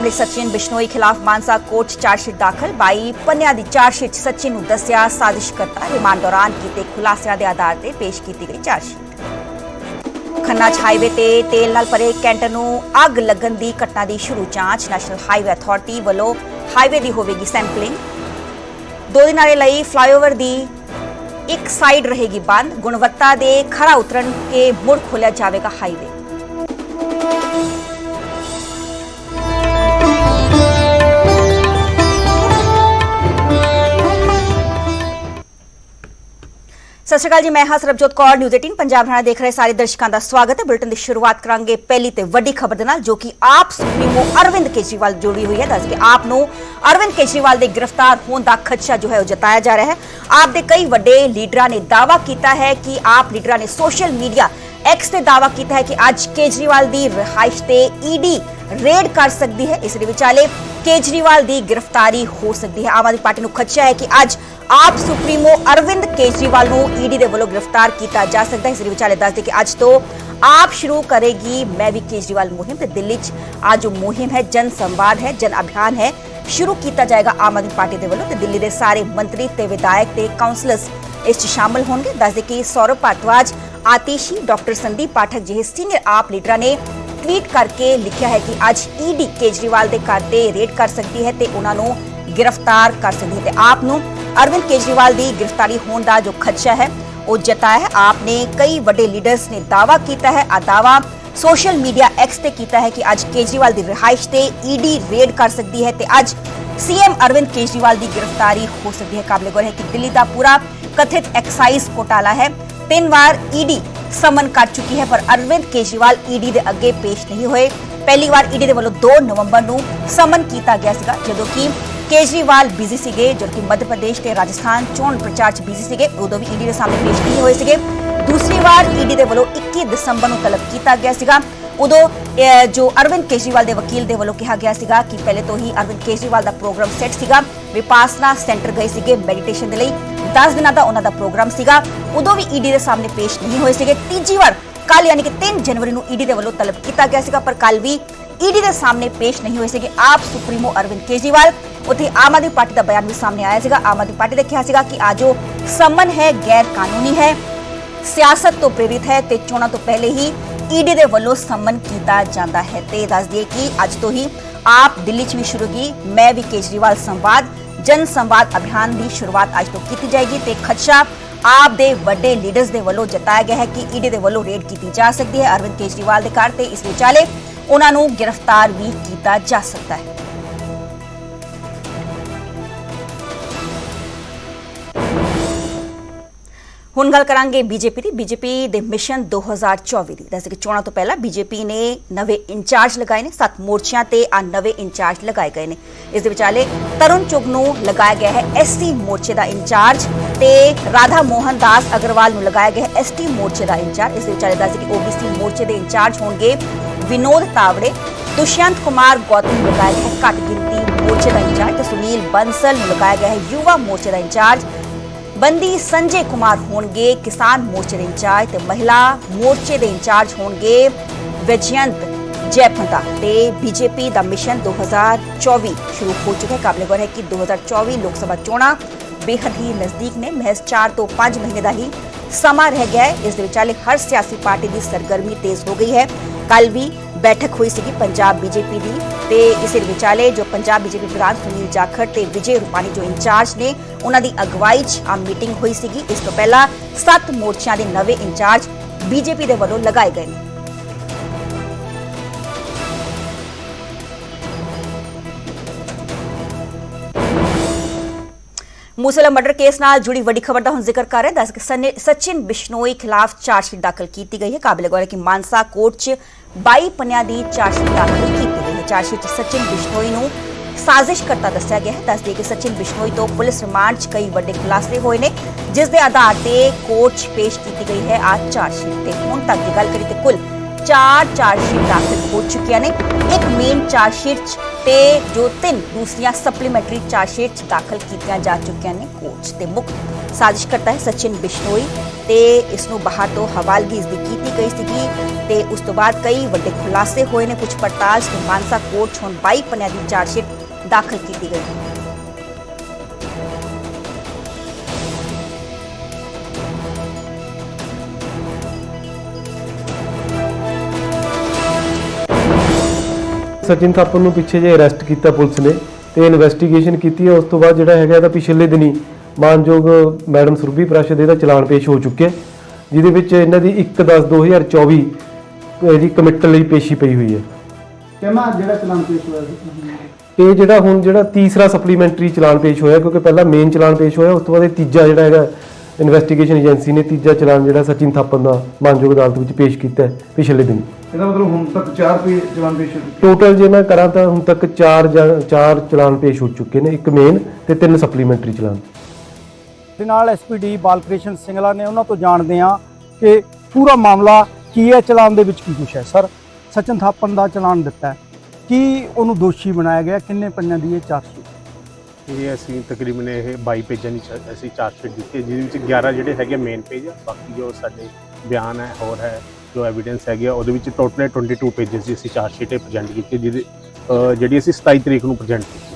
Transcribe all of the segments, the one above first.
ਮਾਮਲੇ ਸਚਿਨ ਬਿਸ਼ਨੋਈ ਖਿਲਾਫ Mansa court chargesheet ਦਾਖਲ 22 ਪੰਨਿਆਂ ਦੀ ਚਾਰਜਸ਼ੀਟ ਸਚਿਨ ਨੂੰ ਦੱਸਿਆ ਸਾਜ਼ਿਸ਼ ਰਿਮਾਂਡ ਦੌਰਾਨ ਕੀਤੇ ਖੁਲਾਸਿਆਂ ਦੇ ਆਧਾਰ ਤੇ ਪੇਸ਼ ਕੀਤੀ ਗਈ ਚਾਰਜਸ਼ੀਟ। ਖੰਨਾ ਹਾਈਵੇ ਤੇ ਤੇਲ ਨਾਲ ਭਰੇ ਕੈਂਟਰ ਨੂੰ ਅੱਗ ਲੱਗਣ ਦੀ ਘਟਨਾ ਦੀ ਸ਼ੁਰੂ ਜਾਂਚ ਨੈਸ਼ਨਲ ਹਾਈਵੇ ਅਥਾਰਟੀ ਵੱਲੋਂ ਹਾਈਵੇ ਦੀ ਹੋਵੇਗੀ ਸੈਂਪਲਿੰਗ ਦੋ ਦਿਨਾਂ ਦੇ ਲਈ ਫਲਾਈਓਵਰ ਦੀ ਇੱਕ ਸਾਈਡ ਰਹੇਗੀ ਬੰਦ। ਗੁਣਵੱਤਾ ਦੇ ਖਰਾ ਉਤਰਨ ਕੇ ਮੁੜ ਖੋਲਿਆ ਜਾਵੇਗਾ ਹਾਈਵੇ ਸਤਿ ਸ਼੍ਰੀ ਅਕਾਲ ਜੀ, ਮੈਂ ਹਾਂ ਸਰਬਜੋਤ ਕੌਰ ਨਿਊਜ਼ 18 ਪੰਜਾਬ ਹਰਿਆਣਾ ਦੇਖ ਰਹੇ ਸਾਰੇ ਦਰਸ਼ਕਾਂ ਦਾ ਸਵਾਗਤ ਹੈ। ਬੁਲੇਟਿਨ ਦੀ ਸ਼ੁਰੂਆਤ ਕਰਾਂਗੇ ਪਹਿਲੀ ਤੇ ਵੱਡੀ ਖਬਰ ਦੇ ਨਾਲ, ਜੋ ਕਿ ਆਪ ਸੁਪਰੀਮੋ ਅਰਵਿੰਦ ਕੇਜਰੀਵਾਲ ਜੁੜੀ ਹੋਈ ਹੈ, ਦੱਸ ਕੇ ਆਪ ਨੂੰ ਅਰਵਿੰਦ ਕੇਜਰੀਵਾਲ ਦੇ ਗ੍ਰਿਫਤਾਰ ਹੋਣ ਦਾ ਖਦਸ਼ਾ ਜੋ ਹੈ ਉਹ ਜਤਾਇਆ ਜਾ ਰਿਹਾ ਹੈ। ਆਪ ਦੇ ਕਈ ਵੱਡੇ ਲੀਡਰਾਂ ਨੇ ਦਾਅਵਾ ਕੀਤਾ ਹੈ ਕਿ ਆਪ ਲੀਡਰਾਂ ਨੇ ਸੋਸ਼ਲ ਮੀਡੀਆ ਐਕਸ ਤੇ ਦਾਅਵਾ ਕੀਤਾ ਹੈ ਕਿ ਅੱਜ ਕੇਜਰੀਵਾਲ ਦੀ ਰਿਹਾਇਸ਼ ਤੇ ਈਡੀ ਰੇਡ ਕਰ ਸਕਦੀ ਹੈ। ਇਸ ਦੇ ਵਿਚਾਲੇ ਕੇਜਰੀਵਾਲ ਦੀ ਗ੍ਰਿਫਤਾਰੀ ਹੋ ਸਕਦੀ ਹੈ। ਆਮ ਆਦਮੀ ਪਾਰਟੀ ਨੂੰ ਖਦਸ਼ਾ ਹੈ ਕਿ ਅੱਜ ਆਪ ਸੁਪਰੀਮੋ ਅਰਵਿੰਦ ਕੇਜਰੀਵਾਲ ਨੂੰ ਈਡੀ ਦੇ ਵੱਲੋਂ ਗ੍ਰਿਫਤਾਰ ਕੀਤਾ ਜਾ ਸਕਦਾ ਹੈ। ਇਸ ਦੇ ਵਿਚਾਲੇ ਦੱਸਦੇ ਕਿ ਅੱਜ ਤੋਂ ਆਪ ਸ਼ੁਰੂ ਕਰੇਗੀ। ਮੈਂ ਵੀ ਕੇਜਰੀਵਾਲ ਮੁਹਿੰਮ ਤੇ ਦਿੱਲੀ 'ਚ ਅੱਜ ਮੁਹਿੰਮ ਹੈ, ਜਨ ਸੰਵਾਦ ਹੈ, ਜਨ ਅਭਿਆਨ ਹੈ। ਸ਼ੁਰੂ ਕੀਤਾ ਜਾਏਗਾ ਆਮ ਆਦਮੀ ਪਾਰਟੀ ਦੇ ਵੱਲੋਂ ਤੇ ਦਿੱਲੀ ਦੇ ਸਾਰੇ ਮੰਤਰੀ ਤੇ ਵਿਧਾਇਕ ਤੇ ਕਾਉਂਸਲਰਸ ਇਸ 'ਚ ਸ਼ਾਮਲ ਹੋਣਗੇ। ਦੱਸਦੇ ਕਿ ਸੌਰਵ ਭਾਰਦਵਾਜ, ਆਤੀਸ਼ੀ ਡਾਕਟਰ ਸੰਦੀਪ ਪਾਠਕ ਜਿਹੇ ਸੀਨੀਅਰ ਆਪ ਲੀਡਰਾਂ ਨੇ ਟਵੀਟ ਕਰਕੇ ਲਿਖਿਆ ਹੈ ਕਿ ਅੱਜ ਈਡੀ ਕੇਜਰੀਵਾਲ ਦੇ ਘਰ ਤੇ ਰੇਡ ਕਰ ਸਕਦੀ ਹੈ ਤੇ ਉਹਨਾਂ ਨੂੰ ਗ੍ਰਿਫਤਾਰ ਕਰ ਸਕਦੀ ਹੈ ਤੇ ਆਪ ਨੂੰ ਅਰਵਿੰਦ ਕੇਜਰੀਵਾਲ ਦੀ ਗ੍ਰਿਫਤਾਰੀ ਹੋਣ ਦਾ ਜੋ ਖਦਸ਼ਾ ਹੈ ਉਹ ਜਤਾਇਆ ਹੈ ਆਪ ਨੇ ਕਈ ਵੱਡੇ ਲੀਡਰਸ ਨੇ ਦਾਅਵਾ ਕੀਤਾ ਹੈ ਆ ਦਾਅਵਾ ਸੋਸ਼ਲ ਮੀਡੀਆ ਐਕਸ ਤੇ ਕੀਤਾ ਹੈ ਕਿ ਅੱਜ ਕੇਜਰੀਵਾਲ ਦੀ ਰਿਹਾਇਸ਼ ਤੇ ਈਡੀ ਰੇਡ ਕਰ ਸਕਦੀ ਹੈ ਤੇ ਅੱਜ ਸੀਐਮ ਅਰਵਿੰਦ ਕੇਜਰੀਵਾਲ ਦੀ ਗ੍ਰਿਫਤਾਰੀ ਹੋ ਸਕਦੀ ਹੈ ਕਾਬਲੇ ਗੌਰ ਹੈ ਕਿ ਦਿੱਲੀ ਦਾ ਪੂਰਾ ਕਥਿਤ ਐਕਸਾਈਜ਼ ਘੋਟਾਲਾ ਹੈ ਤਿੰਨ ਵਾਰ ਈਡੀ ਸਮਨ ਕਰ ਚੁੱਕੀ ਹੈ ਪਰ ਅਰਵਿੰਦ ਕੇਜਰੀਵਾਲ ਈਡੀ ਦੇ ਅੱਗੇ ਪੇਸ਼ ਨਹੀਂ ਹੋਏ ਪਹਿਲੀ ਵਾਰ ਈਡੀ ਦੇ ਵੱਲੋਂ 2 ਨਵੰਬਰ ਨੂੰ ਸਮਨ ਕੀਤਾ ਗਿਆ ਸੀਗਾ ਜਦੋਂ ਕਿ ਕੇਜਰੀਵਾਲ ਬਿਜ਼ੀ ਸੀਗੇ ਜਦੋਂ ਮੱਧ ਪ੍ਰਦੇਸ਼ ਤੇ ਰਾਜਸਥਾਨ ਚੋਣ ਪ੍ਰਚਾਰ 'ਚ ਬਿਜ਼ੀ ਸੀਗੇ, ਉਦੋਂ ਵੀ ਈਡੀ ਦੇ ਸਾਹਮਣੇ ਪੇਸ਼ ਨਹੀਂ ਹੋਏ ਸੀਗੇ। ਦੂਸਰੀ ਵਾਰ ਈਡੀ ਦੇ ਵੱਲੋਂ 21 ਦਸੰਬਰ ਨੂੰ ਤਲਬ ਕੀਤਾ ਗਿਆ ਸੀਗਾ। ਉਦੋਂ ਜੋ ਅਰਵਿੰਦ ਕੇਜਰੀਵਾਲ ਦੇ ਵਕੀਲ ਦੇ ਵੱਲੋਂ ਕਿਹਾ ਗਿਆ ਸੀਗਾ ਕਿ ਪਹਿਲੇ ਤੋਂ ਹੀ ਅਰਵਿੰਦ ਕੇਜਰੀਵਾਲ ਦਾ ਪ੍ਰੋਗਰਾਮ ਸੈੱਟ ਸੀਗਾ। ਵਿਪਾਸਨਾ ਸੈਂਟਰ ਗਏ ਸੀਗੇ ਮੈਡੀਟੇਸ਼ਨ ਦੇ ਲਈ। 10 ਦਿਨਾਂ ਦਾ ਉਹਨਾਂ ਦਾ ਪ੍ਰੋਗਰਾਮ ਸੀਗਾ। ਉਦੋਂ ਵੀ ਈਡੀ ਦੇ ਸਾਹਮਣੇ ਪੇਸ਼ ਨਹੀਂ ਹੋਏ ਸੀਗੇ। ਤੀਜੀ ਵਾਰ ਕੱਲ ਯਾਨੀ ਕਿ 3 ਜਨਵਰੀ ਨੂੰ ਈਡੀ ਦੇ ਵੱਲੋਂ ਤਲਬ ਕੀਤਾ ਗਿਆ ਸੀਗਾ। ਪਰ ਕੱਲ ਵੀ ਈਡੀ ਦੇ ਸਾਹਮਣੇ ਪੇਸ਼ ਨਹੀਂ ਹੋਏ ਸੀਗੇ ਆਪ ਸੁਪਰੀਮੋ ਅਰਵਿੰਦ ਕੇਜਰੀਵਾਲ ਉੱਥੇ ਆਮ ਆਦਮੀ ਪਾਰਟੀ ਦਾ ਬਿਆਨ ਵੀ ਸਾਹਮਣੇ ਆਇਆ ਸੀਗਾ ਆਮ ਆਦਮੀ ਪਾਰਟੀ ਨੇ ਕਿਹਾ ਸੀਗਾ ਕਿ ਆ ਜੋ ਸਮਨ ਹੈ ਗੈਰ ਕਾਨੂੰਨੀ ਹੈ ਸਿਆਸਤ ਤੋਂ ਪ੍ਰੇਰਿਤ ਹੈ ਤੇ ਚੋਣਾਂ ਤੋਂ ਪਹਿਲੇ ਹੀ ਈਡੀ ਦੇ ਵੱਲੋਂ ਸਮਨ ਕੀਤਾ ਜਾਂਦਾ ਹੈ ਤੇ ਦੱਸ ਦਈਏ ਕਿ ਅੱਜ ਤੋਂ ਹੀ ਆਪ ਦਿੱਲੀ 'ਚ ਵੀ ਸ਼ੁਰੂ ਕੀ ਮੈਂ ਵੀ ਕੇਜਰੀਵਾਲ ਸੰਵਾਦ ਜਨ ਸੰਵਾਦ ਅਭਿਆਨ ਦੀ ਸ਼ੁਰੂਆਤ ਅੱਜ ਤੋਂ ਕੀਤੀ ਜਾਏਗੀ ਤੇ ਖਦਸ਼ਾ ਆਪ ਦੇ ਵੱਡੇ ਲੀਡਰਸ ਦੇ ਵੱਲੋਂ ਜਤਾਇਆ ਗਿਆ ਹੈ ਕਿ ਈਡੀ ਦੇ ਵੱਲੋਂ ਰੇਡ ਕੀਤੀ ਜਾ ਸਕਦੀ ਹੈ ਅਰਵਿੰਦ ਕੇਜਰੀਵਾਲ ਦੇ ਘਰ ਤੇ ਇਸ ਵਿਚਾਲੇ ਉਹਨਾਂ ਨੂੰ ਗ੍ਰਿਫਤਾਰ ਵੀ ਕੀਤਾ ਜਾ ਸਕਦਾ ਹੈ। ਹੁਣ ਗੱਲ ਕਰਾਂਗੇ ਬੀਜੇਪੀ ਦੀ। ਬੀਜੇਪੀ ਦੇ ਮਿਸ਼ਨ 2024 ਦੀ। ਦੱਸ ਕਿ ਚੋਣਾਂ ਤੋਂ ਪਹਿਲਾਂ ਬੀਜੇਪੀ ਨੇ ਨਵੇਂ ਇੰਚਾਰਜ ਲਗਾਏ ਨੇ। ਸੱਤ ਮੋਰਚਿਆਂ ਤੇ ਆ ਨਵੇਂ ਇੰਚਾਰਜ ਲਗਾਏ ਗਏ ਨੇ। ਇਸ ਦੇ ਵਿਚਾਲੇ ਤਰੁਣ ਚੁਗ ਨੂੰ ਲਗਾਇਆ ਗਿਆ ਹੈ ਐਸਸੀ ਮੋਰਚੇ ਦਾ ਇੰਚਾਰਜ ਤੇ ਰਾਧਾ ਮੋਹਨ ਦਾਸ ਅਗਰਵਾਲ ਨੂੰ ਲਗਾਇਆ ਗਿਆ ਹੈ ਐਸਟੀ ਮੋਰਚੇ ਦਾ ਇੰਚਾਰਜ। ਇਸ ਦੇ ਵਿਚਾਲੇ ਦੱਸ ਕਿ ਓਬੀਸੀ ਮੋਰਚੇ ਦੇ ਇੰਚਾਰਜ ਹੋਣਗੇ ਵਿਨੋਦ ਤਾਵੜੇ, ਦੁਸ਼ਯੰਤ ਕੁਮਾਰ ਗੌਤਮ ਨੂੰ ਲਗਾਇਆ ਗਿਆ ਹੈ। ਘੱਟ ਗਿਣਤੀ ਮੋਰਚੇ ਦਾ ਇੰਚਾਰਜ ਤੇ ਸੁਨੀਲ ਬੰਸਲ ਨੂੰ ਲਗਾਇਆ ਗਿਆ ਹੈ। ਯੁਵਾ ਮੋਰਚੇ ਦਾ ਇੰਚਾਰਜ ਬੰਦੀ ਸੰਜੇ ਕੁਮਾਰ ਹੋਣਗੇ, ਕਿਸਾਨ ਮੋਰਚੇ ਦੇ ਇੰਚਾਰਜ ਤੇ ਮਹਿਲਾ ਮੋਰਚੇ ਦੇ ਇੰਚਾਰਜ ਹੋਣਗੇ ਵਿਜਯੰਤ ਜੈਪੰਤਾ ਤੇ ਬੀਜੇਪੀ ਦਾ ਮਿਸ਼ਨ 2024 ਸ਼ੁਰੂ ਹੋ ਚੁੱਕਾ ਹੈ ਕਾਬਲੇ ਗੌਰ ਹੈ ਕਿ 2024 ਲੋਕ ਸਭਾ ਚੋਣਾਂ ਬੇਹੱਦ ਹੀ ਨਜ਼ਦੀਕ ਨੇ। ਮਹਿਜ਼ 4 ਤੋਂ 5 ਮਹੀਨੇ ਦਾ ਹੀ ਸਮਾਂ ਰਹਿ ਗਿਆ ਹੈ। ਇਸ ਦੇ ਵਿਚਾਲੇ ਹਰ ਸਿਆਸੀ ਪਾਰਟੀ ਦੀ ਸਰਗਰਮੀ ਤੇਜ਼ ਹੋ ਗਈ ਹੈ। ਕੱਲ ਵੀ ਬੈਠਕ ਹੋਈ ਸੀਗੀ ਪੰਜਾਬ ਬੀਜੇਪੀ ਦੀ ਤੇ ਇਸੇ ਵਿਚਾਲੇ ਜੋ ਪੰਜਾਬ ਬੀਜੇਪੀ ਪ੍ਰਧਾਨ ਸੁਨੀਲ ਜਾਖੜ ਤੇ ਵਿਜੇ ਰੂਪਾਨੀ ਜੋ ਇੰਚਾਰਜ ਨੇ, ਉਹਨਾਂ ਦੀ ਅਗਵਾਈ 'ਚ ਆ ਮੀਟਿੰਗ ਹੋਈ ਸੀਗੀ। ਇਸ ਤੋਂ ਪਹਿਲਾਂ ਸੱਤ ਮੋਰਚਿਆਂ ਦੇ ਨਵੇਂ ਇੰਚਾਰਜ ਬੀਜੇਪੀ ਦੇ ਵੱਲੋਂ ਲਗਾਏ ਗਏ ਨੇ। ਮੂਸੇਲਾ ਮਰਡਰ ਕੇਸ ਨਾਲ ਜੁੜੀ ਵੱਡੀ ਖਬਰ ਦਾ ਹੁਣ ਜ਼ਿਕਰ ਕਰ ਰਹੇ ਦੱਸ ਕਿ ਸਚਿਨ ਬਿਸ਼ਨੋਈ ਖਿਲਾਫ ਚਾਰਜਸ਼ੀਟ ਦਾਖਲ ਕੀਤੀ ਗਈ ਹੈ। ਕਾਬਿਲ ਗੌਰ ਹੈ ਕਿ ਮਾਨਸਾ ਕੋਰਟ 'ਚ 22 ਪੰਨਿਆਂ ਦੀ ਚਾਰਜਸ਼ੀਟ ਦਾਖਲ ਕੀਤੀ ਗਈ ਹੈ। ਚਾਰਜਸ਼ੀਟ 'ਚ ਸਚਿਨ ਬਿਸ਼ਨੋਈ ਨੂੰ ਸਾਜ਼ਿਸ਼ ਕਰਤਾ ਦੱਸਿਆ ਗਿਆ ਹੈ। ਦੱਸਦੇ ਕਿ ਸਚਿਨ ਬਿਸ਼ਨੋਈ ਤੋਂ ਪੁਲਿਸ ਰਿਮਾਂਡ 'ਚ ਕਈ ਵੱਡੇ ਖੁਲਾਸੇ ਹੋਏ ਨੇ, ਜਿਸ ਦੇ ਆਧਾਰ ਤੇ ਕੋਰਟ ਪੇਸ਼ ਕੀਤੀ ਗਈ ਹੈ ਆ ਚਾਰਜਸ਼ੀਟ ਤੇ। ਹੁਣ ਤੱਕ ਦੀ ਗੱਲ ਕਰੀ ਤੇ ਕੁੱਲ ਚਾਰ ਚਾਰਜਸ਼ੀਟ ਦਾਖਲ ਹੋ ਚੁੱਕੀਆਂ ਨੇ। ਇੱਕ ਮੇਨ ਚਾਰਜਸ਼ੀਟ ਤੇ ਜੋ ਤਿੰਨ ਦੂਸਰੀਆਂ ਸਪਲੀਮੈਂਟਰੀ ਚਾਰਜਸ਼ੀਟ 'ਚ ਦਾਖਲ ਕੀਤੀਆਂ ਜਾ ਚੁੱਕੀਆਂ ਨੇ ਕੋਰਟ ਤੇ ਮੁੱਖ ਸਾਜ਼ਿਸ਼ ਹੈ ਸਚਿਨ ਬਿਸ਼ਨੋਈ। ਤੇ ਇਸ ਨੂੰ ਬਾਹਰ ਤੋਂ ਹਵਾਲਗੀ ਇਸ ਦੀ ਕੀਤੀ ਗਈ ਸੀਗੀ ਤੇ ਉਸ ਤੋਂ ਬਾਅਦ ਕਈ ਵੱਡੇ ਖੁਲਾਸੇ ਹੋਏ ਨੇ। ਕੁਝ ਪੜਤਾਲ ਤੇ ਮਾਨਸਾ ਕੋਰਟ 'ਚ 22 ਪੰਨਿਆਂ ਦੀ ਚਾਰਜਸ਼ੀਟ ਦਾਖਲ ਕੀਤੀ ਗਈ। ਹੈ ਸਚਿਨ ਥਾਪਰ ਨੂੰ ਪਿੱਛੇ ਜੇ ਅਰੈਸਟ ਕੀਤਾ ਪੁਲਿਸ ਨੇ ਤੇ ਇਨਵੈਸਟੀਗੇਸ਼ਨ ਕੀਤੀ ਹੈ। ਉਸ ਤੋਂ ਬਾਅਦ ਜਿਹੜਾ ਹੈਗਾ ਇਹਦਾ ਪਿਛਲੇ ਦਿਨੀ ਮਾਨਯੋਗ ਮੈਡਮ ਸੁਰਭੀ ਪ੍ਰਾਸ਼ਦ ਇਹਦਾ ਚਲਾਨ ਪੇਸ਼ ਹੋ ਚੁੱਕਿਆ ਜਿਹਦੇ ਵਿੱਚ ਇਹਨਾਂ ਦੀ 1/10/2024 ਇਹਦੀ ਕਮਿਟਲ ਲਈ ਪੇਸ਼ੀ ਪਈ ਹੋਈ ਹੈ। ਕਿਮਾ ਜਿਹੜਾ ਚਲਾਨ ਪੇਸ਼ ਹੋਇਆ ਸੀ? ਇਹ ਜਿਹੜਾ ਹੁਣ ਜਿਹੜਾ ਤੀਸਰਾ ਸਪਲੀਮੈਂਟਰੀ ਚਲਾਨ ਪੇਸ਼ ਹੋਇਆ ਕਿਉਂਕਿ ਪਹਿਲਾਂ ਮੇਨ ਚਲਾਨ ਪੇਸ਼ ਹੋਇਆ ਉਸ ਤੋਂ ਬਾਅਦ ਇਹ ਤੀਜਾ ਜਿਹੜਾ ਹੈਗਾ ਇਨਵੈਸਟੀਗੇਸ਼ਨ ਏਜੰਸੀ ਨੇ ਤੀਜਾ ਚਲਾਨ ਜਿਹੜਾ ਸਚਿਨ ਥਾਪਰ ਦਾ ਮਾਨਯੋਗ ਅਦਾਲਤ ਵਿੱਚ ਪੇਸ਼ ਕੀਤਾ ਹੈ ਪਿਛਲੇ ਦਿਨੀ। ਇਹਦਾ ਮਤਲਬ ਹੁਣ ਤੱਕ 4 ਪੇ ਚਲਾਨ ਪੇਸ਼ ਹੋ ਚੁੱਕੇ। ਟੋਟਲ ਜੇ ਮੈਂ ਕਰਾਂ ਤਾਂ ਹੁਣ ਤੱਕ 4 ਚਾਰ ਚਲਾਨ ਪੇਸ਼ ਹੋ ਚੁੱਕੇ ਨੇ ਇੱਕ ਮੇਨ ਤੇ ਤਿੰਨ ਸਪਲੀਮੈਂਟਰੀ ਚਲਾਨ। ਦੇ ਨਾਲ ਐਸਪੀਡੀ ਬਾਲਕ੍ਰਿਸ਼ਨ ਸਿੰਗਲਾ ਨੇ ਉਹਨਾਂ ਤੋਂ ਜਾਣਦੇ ਹਾਂ ਕਿ ਪੂਰਾ ਮਾਮਲਾ ਕੀ ਹੈ ਚਲਾਨ ਦੇ ਵਿੱਚ ਕੀ ਕੁਛ ਹੈ। ਸਰ ਸਚਨ ਥਾਪਨ ਦਾ ਚਲਾਨ ਦਿੱਤਾ ਕੀ ਉਹਨੂੰ ਦੋਸ਼ੀ ਬਣਾਇਆ ਗਿਆ? ਕਿੰਨੇ ਪੰਨਿਆਂ ਦੀ ਇਹ ਚਾਰਜਸ਼ੀਟ ਇਹ ਅਸੀਂ ਤਕਰੀਬਨ ਇਹ 22 ਪੇਜਾਂ ਦੀ ਚ- ਅਸੀਂ ਚਾਰਜਸ਼ੀਟ ਦਿੱਤੀ ਜਿਹਦੇ ਵਿੱਚ 11 ਜਿਹੜੇ ਹੈਗੇ ਮੇਨ ਪੇਜ ਆ ਬਾਕੀ ਜੋ ਸਾਡੇ ਬਿਆਨ ਹੈ ਹੋਰ ਹੈ ਜੋ ਐਵੀਡੈਂਸ ਹੈਗੇ ਆ, ਉਹਦੇ ਵਿੱਚ ਟੋਟਲ 22 ਪੇजेस ਦੀ ਅਸੀਂ ਚਾਰਜਸ਼ੀਟ ਪ੍ਰੈਜ਼ੈਂਟ ਕੀਤੀ ਹੈ, ਜਿਹਦੇ ਜਿਹੜੀ ਅਸੀਂ 27 ਤਰੀਕ ਨੂੰ ਪ੍ਰੈਜ਼ੈਂਟ ਕੀਤੀ।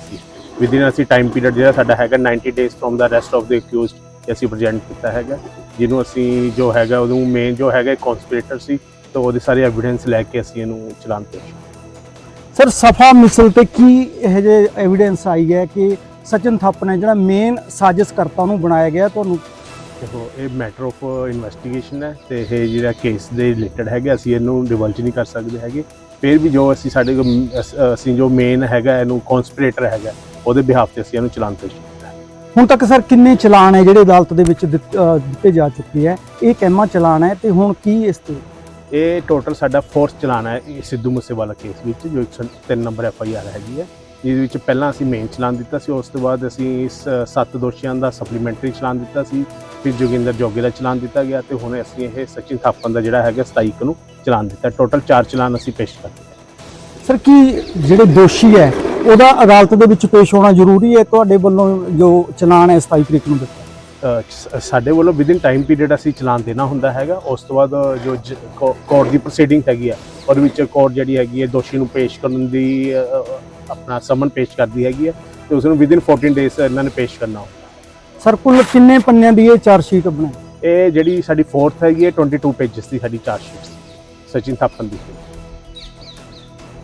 ਸੀ ਵਿਦਿਨ ਅਸੀਂ ਟਾਈਮ ਪੀਰੀਅਡ ਜਿਹੜਾ ਸਾਡਾ ਹੈਗਾ 90 days from the rest of the accused ਅਸੀਂ ਪ੍ਰੈਜ਼ੈਂਟ ਕੀਤਾ ਹੈਗਾ। ਜਿਹਨੂੰ ਅਸੀਂ ਜੋ ਹੈਗਾ ਉਹਨੂੰ ਮੇਨ ਜੋ ਹੈਗਾ ਕਨਸਪੀਰੇਟਰ ਸੀ ਤਾਂ ਉਹਦੇ ਸਾਰੇ ਐਵੀਡੈਂਸ ਲੈ ਕੇ ਅਸੀਂ ਇਹਨੂੰ ਚਲਾਨ ਪੇਸ਼ ਸਰ ਸਫਾ ਮਿਸਲ ਤੇ ਕੀ ਇਹ ਜੇ ਐਵੀਡੈਂਸ ਆਈ ਹੈ ਕਿ ਸਚਨ ਥਾਪਨ ਹੈ ਜਿਹੜਾ ਮੇਨ ਸਾਜ਼ਿਸ਼ ਕਰਤਾ ਨੂੰ ਬਣਾਇਆ ਗਿਆ ਤੁਹਾਨੂੰ ਦੇਖੋ ਇਹ ਮੈਟਰ ਆਫ ਇਨਵੈਸਟੀਗੇਸ਼ਨ ਹੈ ਤੇ ਇਹ ਜਿਹੜਾ ਕੇਸ ਦੇ ਰਿਲੇਟਡ ਹੈਗਾ ਅਸੀਂ ਇਹਨੂੰ ਡਿਵਲਜ ਨਹੀਂ ਕਰ ਸਕਦੇ ਹੈਗੇ। ਫਿਰ ਵੀ ਜੋ ਅਸੀਂ ਸਾਡੇ ਅਸੀਂ ਜੋ ਮੇਨ ਹੈਗਾ ਇਹਨੂੰ ਕਨਸਪੀਰੇਟਰ ਹੈਗਾ। ਉਹਦੇ ਬਿਹਾਫ ਤੇ ਅਸੀਂ ਇਹਨੂੰ ਚਲਾਨ ਪੇਸ਼ ਕੀਤਾ ਹੈ। ਹੁਣ ਤੱਕ ਸਰ ਕਿੰਨੇ ਚਲਾਨ ਹੈ ਜਿਹੜੇ ਅਦਾਲਤ ਦੇ ਵਿੱਚ ਦਿੱਤ- ਜਾ ਚੁੱਕੇ ਹੈ? ਇਹ ਕਹਿਮਾ ਚਲਾਨ ਹੈ ਤੇ ਹੁਣ ਕੀ ਇਸ ਤੇ? ਇਹ ਟੋਟਲ ਸਾਡਾ ਫੋਰਥ ਚਲਾਨ ਹੈ ਇਹ ਸਿੱਧੂ ਮੂਸੇਵਾਲਾ ਕੇਸ ਵਿੱਚ ਜੋ 103 ਨੰਬਰ ਐਫ ਆਈ ਆਰ ਹੈਗੀ ਹੈ। ਜਿਹਦੇ ਵਿੱਚ ਪਹਿਲਾਂ ਅਸੀਂ ਮੇਨ ਚਲਾਨ ਦਿੱਤਾ ਸੀ ਉਸ ਤੋਂ ਬਾਅਦ ਅਸੀਂ ਇਸ ਅ, ਸੱਤ ਦੋਸ਼ੀਆਂ ਦਾ ਸਪਲੀਮੈਂਟਰੀ ਚਲਾਨ ਦਿੱਤਾ ਸੀ। ਫਿਰ ਜੋਗਿੰਦਰ ਜੋਗੇ ਦਾ ਚਲਾਨ ਦਿੱਤਾ ਗਿਆ ਤੇ ਹੁਣ ਅਸੀਂ ਇਹ ਸਚਿਨ ਥਾਪਨ ਦਾ ਜਿਹੜਾ ਹੈਗਾ 27 ਨੂੰ ਚਲਾਨ ਦਿੱਤਾ। ਟੋਟਲ ਚਾਰ ਚਲਾਨ ਅਸੀਂ ਪੇਸ਼ ਕਰ ਦਿੱਤੇ। ਸਰ ਕੀ ਜਿਹੜੇ ਦੋਸ਼ੀ ਹੈ ਉਹਦਾ ਅਦਾਲਤ ਦੇ ਵਿੱਚ ਪੇਸ਼ ਹੋਣਾ ਜ਼ਰੂਰੀ ਹੈ ਤੁਹਾਡੇ ਵੱਲੋਂ ਜੋ ਚਲਾਨ ਹੈ 27 ਤਰੀਕ ਨੂੰ ਦਿੱਤਾ। ਸਾਡੇ ਵੱਲੋਂ ਵਿਦਿਨ ਟਾਈਮ ਪੀਰੀਅਡ ਅਸੀਂ ਚਲਾਨ ਦੇਣਾ ਹੁੰਦਾ ਹੈਗਾ। ਉਸ ਤੋਂ ਬਾਅਦ ਜੋ ਕੋਰਟ ਦੀ ਪ੍ਰੋਸੀਡਿੰਗ ਹੈਗੀ ਆ ਉਹਦੇ ਵਿੱਚ ਕੋਰਟ ਜਿਹੜੀ ਹੈਗੀ ਹੈ ਦੋਸ਼ੀ ਨੂੰ ਪੇਸ਼ ਕਰਨ ਦੀ ਆਪਣਾ ਸਮਨ ਪੇਸ਼ ਕਰਦੀ ਹੈਗੀ ਹੈ ਤੇ ਉਸ ਨੂੰ ਵਿਦਿਨ 14 ਡੇਜ਼ ਇਹਨਾਂ ਨੇ ਪੇਸ਼ ਕਰਨਾ ਹੁੰਦਾ। ਸਰ ਕੁੱਲ ਕਿੰਨੇ ਪੰਨਿਆਂ ਦੀ ਇਹ ਚਾਰਜ ਸ਼ੀਟ ਬਣਾਈ? ਇਹ ਜਿਹੜੀ ਸਾਡੀ ਫੋਰਥ ਹੈਗੀ ਹੈ 22 ਪੇजेस ਦੀ ਸਾਡੀ ਚਾਰਜ ਸ਼ੀਟ। ਸਚਿਨ ਥਾਪਨ ਦੀ।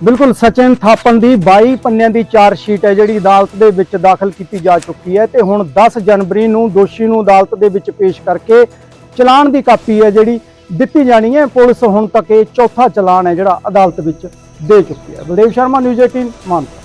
ਬਿਲਕੁਲ ਸਚਿਨ ਥਾਪਨ ਦੀ 22 ਪੰਨਿਆਂ ਦੀ ਚਾਰਜ ਸ਼ੀਟ ਹੈ ਜਿਹੜੀ ਅਦਾਲਤ ਦੇ ਵਿੱਚ ਦਾਖਲ ਕੀਤੀ ਜਾ ਚੁੱਕੀ ਹੈ ਤੇ ਹੁਣ 10 ਜਨਵਰੀ ਨੂੰ ਦੋਸ਼ੀ ਨੂੰ ਅਦਾਲਤ ਦੇ ਵਿੱਚ ਪੇਸ਼ ਕਰਕੇ ਚਲਾਨ ਦੀ ਕਾਪੀ ਹੈ ਜਿਹੜੀ ਦਿੱਤੀ ਜਾਣੀ ਹੈ। ਪੁਲਿਸ ਹੁਣ ਤੱਕ ਇਹ ਚੌਥਾ ਚਲਾਨ ਹੈ ਜਿਹੜਾ ਅਦਾਲਤ ਵਿੱਚ ਦੇ ਚੁੱਕੀ ਹੈ। ਬਲਦੇਵ ਸ਼ਰਮਾ, ਨਿਊਜ਼ 18 ਮਾਨਸਾ।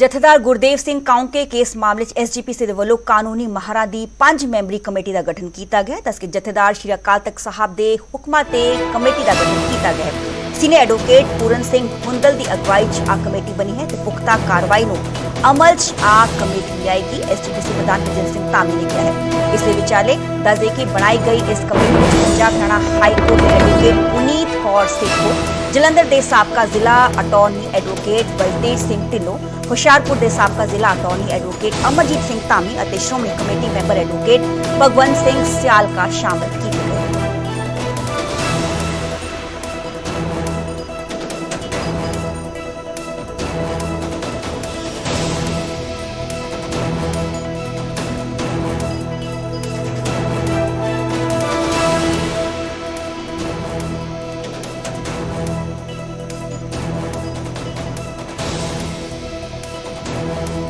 ਜਥੇਦਾਰ ਗੁਰਦੇਵ ਸਿੰਘ ਕਾਉਂਕੇ ਕੇਸ ਮਾਮਲੇ 'ਚ ਐਸਜੀਪੀਸੀ ਦੇ ਵੱਲੋਂ ਕਾਨੂੰਨੀ ਮਾਹਰਾਂ ਦੀ ਪੰਜ ਮੈਂਬਰੀ ਕਮੇਟੀ ਦਾ ਗਠਨ ਕੀਤਾ ਗਿਆ ਹੈ। ਕਿ ਜਥੇਦਾਰ ਸ਼੍ਰੀ ਅਕਾਲ ਤਖਤ ਸਾਹਿਬ ਦੇ ਹੁਕਮਾਂ ਤੇ ਕਮੇਟੀ ਦਾ ਗਠਨ ਕੀਤਾ ਗਿਆ ਸੀਨੀਅਰ ਐਡਵੋਕੇਟ ਪੂਰਨ ਸਿੰਘ ਹੁੰਦਲ ਦੀ ਅਗਵਾਈ 'ਚ ਆ ਕਮੇਟੀ ਬਣੀ ਹੈ ਤੇ ਪੁਖਤਾ ਕਾਰਵਾਈ ਨੂੰ ਅਮਲ 'ਚ ਆ ਕਮੇਟੀ ਲਿਆਏਗੀ ਐਸਜੀਪੀਸੀ ਪ੍ਰਧਾਨ ਵਿਜੇ ਸਿੰਘ ਧਾਮੀ ਨੇ ਕਿਹਾ ਹੈ ਇਸ ਦੇ ਵਿਚਾਲੇ ਦੱਸਦੇ ਕਿ ਬਣਾਈ ਗਈ ਇਸ ਕਮੇਟੀ ਵਿੱਚ ਪੰਜਾਬ ਹਰਿਆਣਾ ਹਾਈ ਕੋਰਟ ਦੇ ਐਡਵੋਕੇਟ ਪੁਨੀਤ ਕੌਰ ਸੇਖੋ ਜਲੰਧਰ ਦੇ ਸਾਬਕਾ ਜ਼ਿਲ੍ਹਾ ਅਟਾਰਨੀ ਐਡਵੋਕੇਟ ਬਲਤੇਜ ਸਿੰਘ ਢਿੱਲੋਂ ਹੁਸ਼ਿਆਰਪੁਰ ਦੇ ਸਾਬਕਾ ਜ਼ਿਲ੍ਹਾ ਅਟਾਰਨੀ ਐਡਵੋਕੇਟ ਅਮਰਜੀਤ ਸਿੰਘ ਧਾਮੀ ਅਤੇ Shiromani committee member advocate Bhagwant Singh Sialka ਸ਼ਾਮਲ ਕੀਤੇ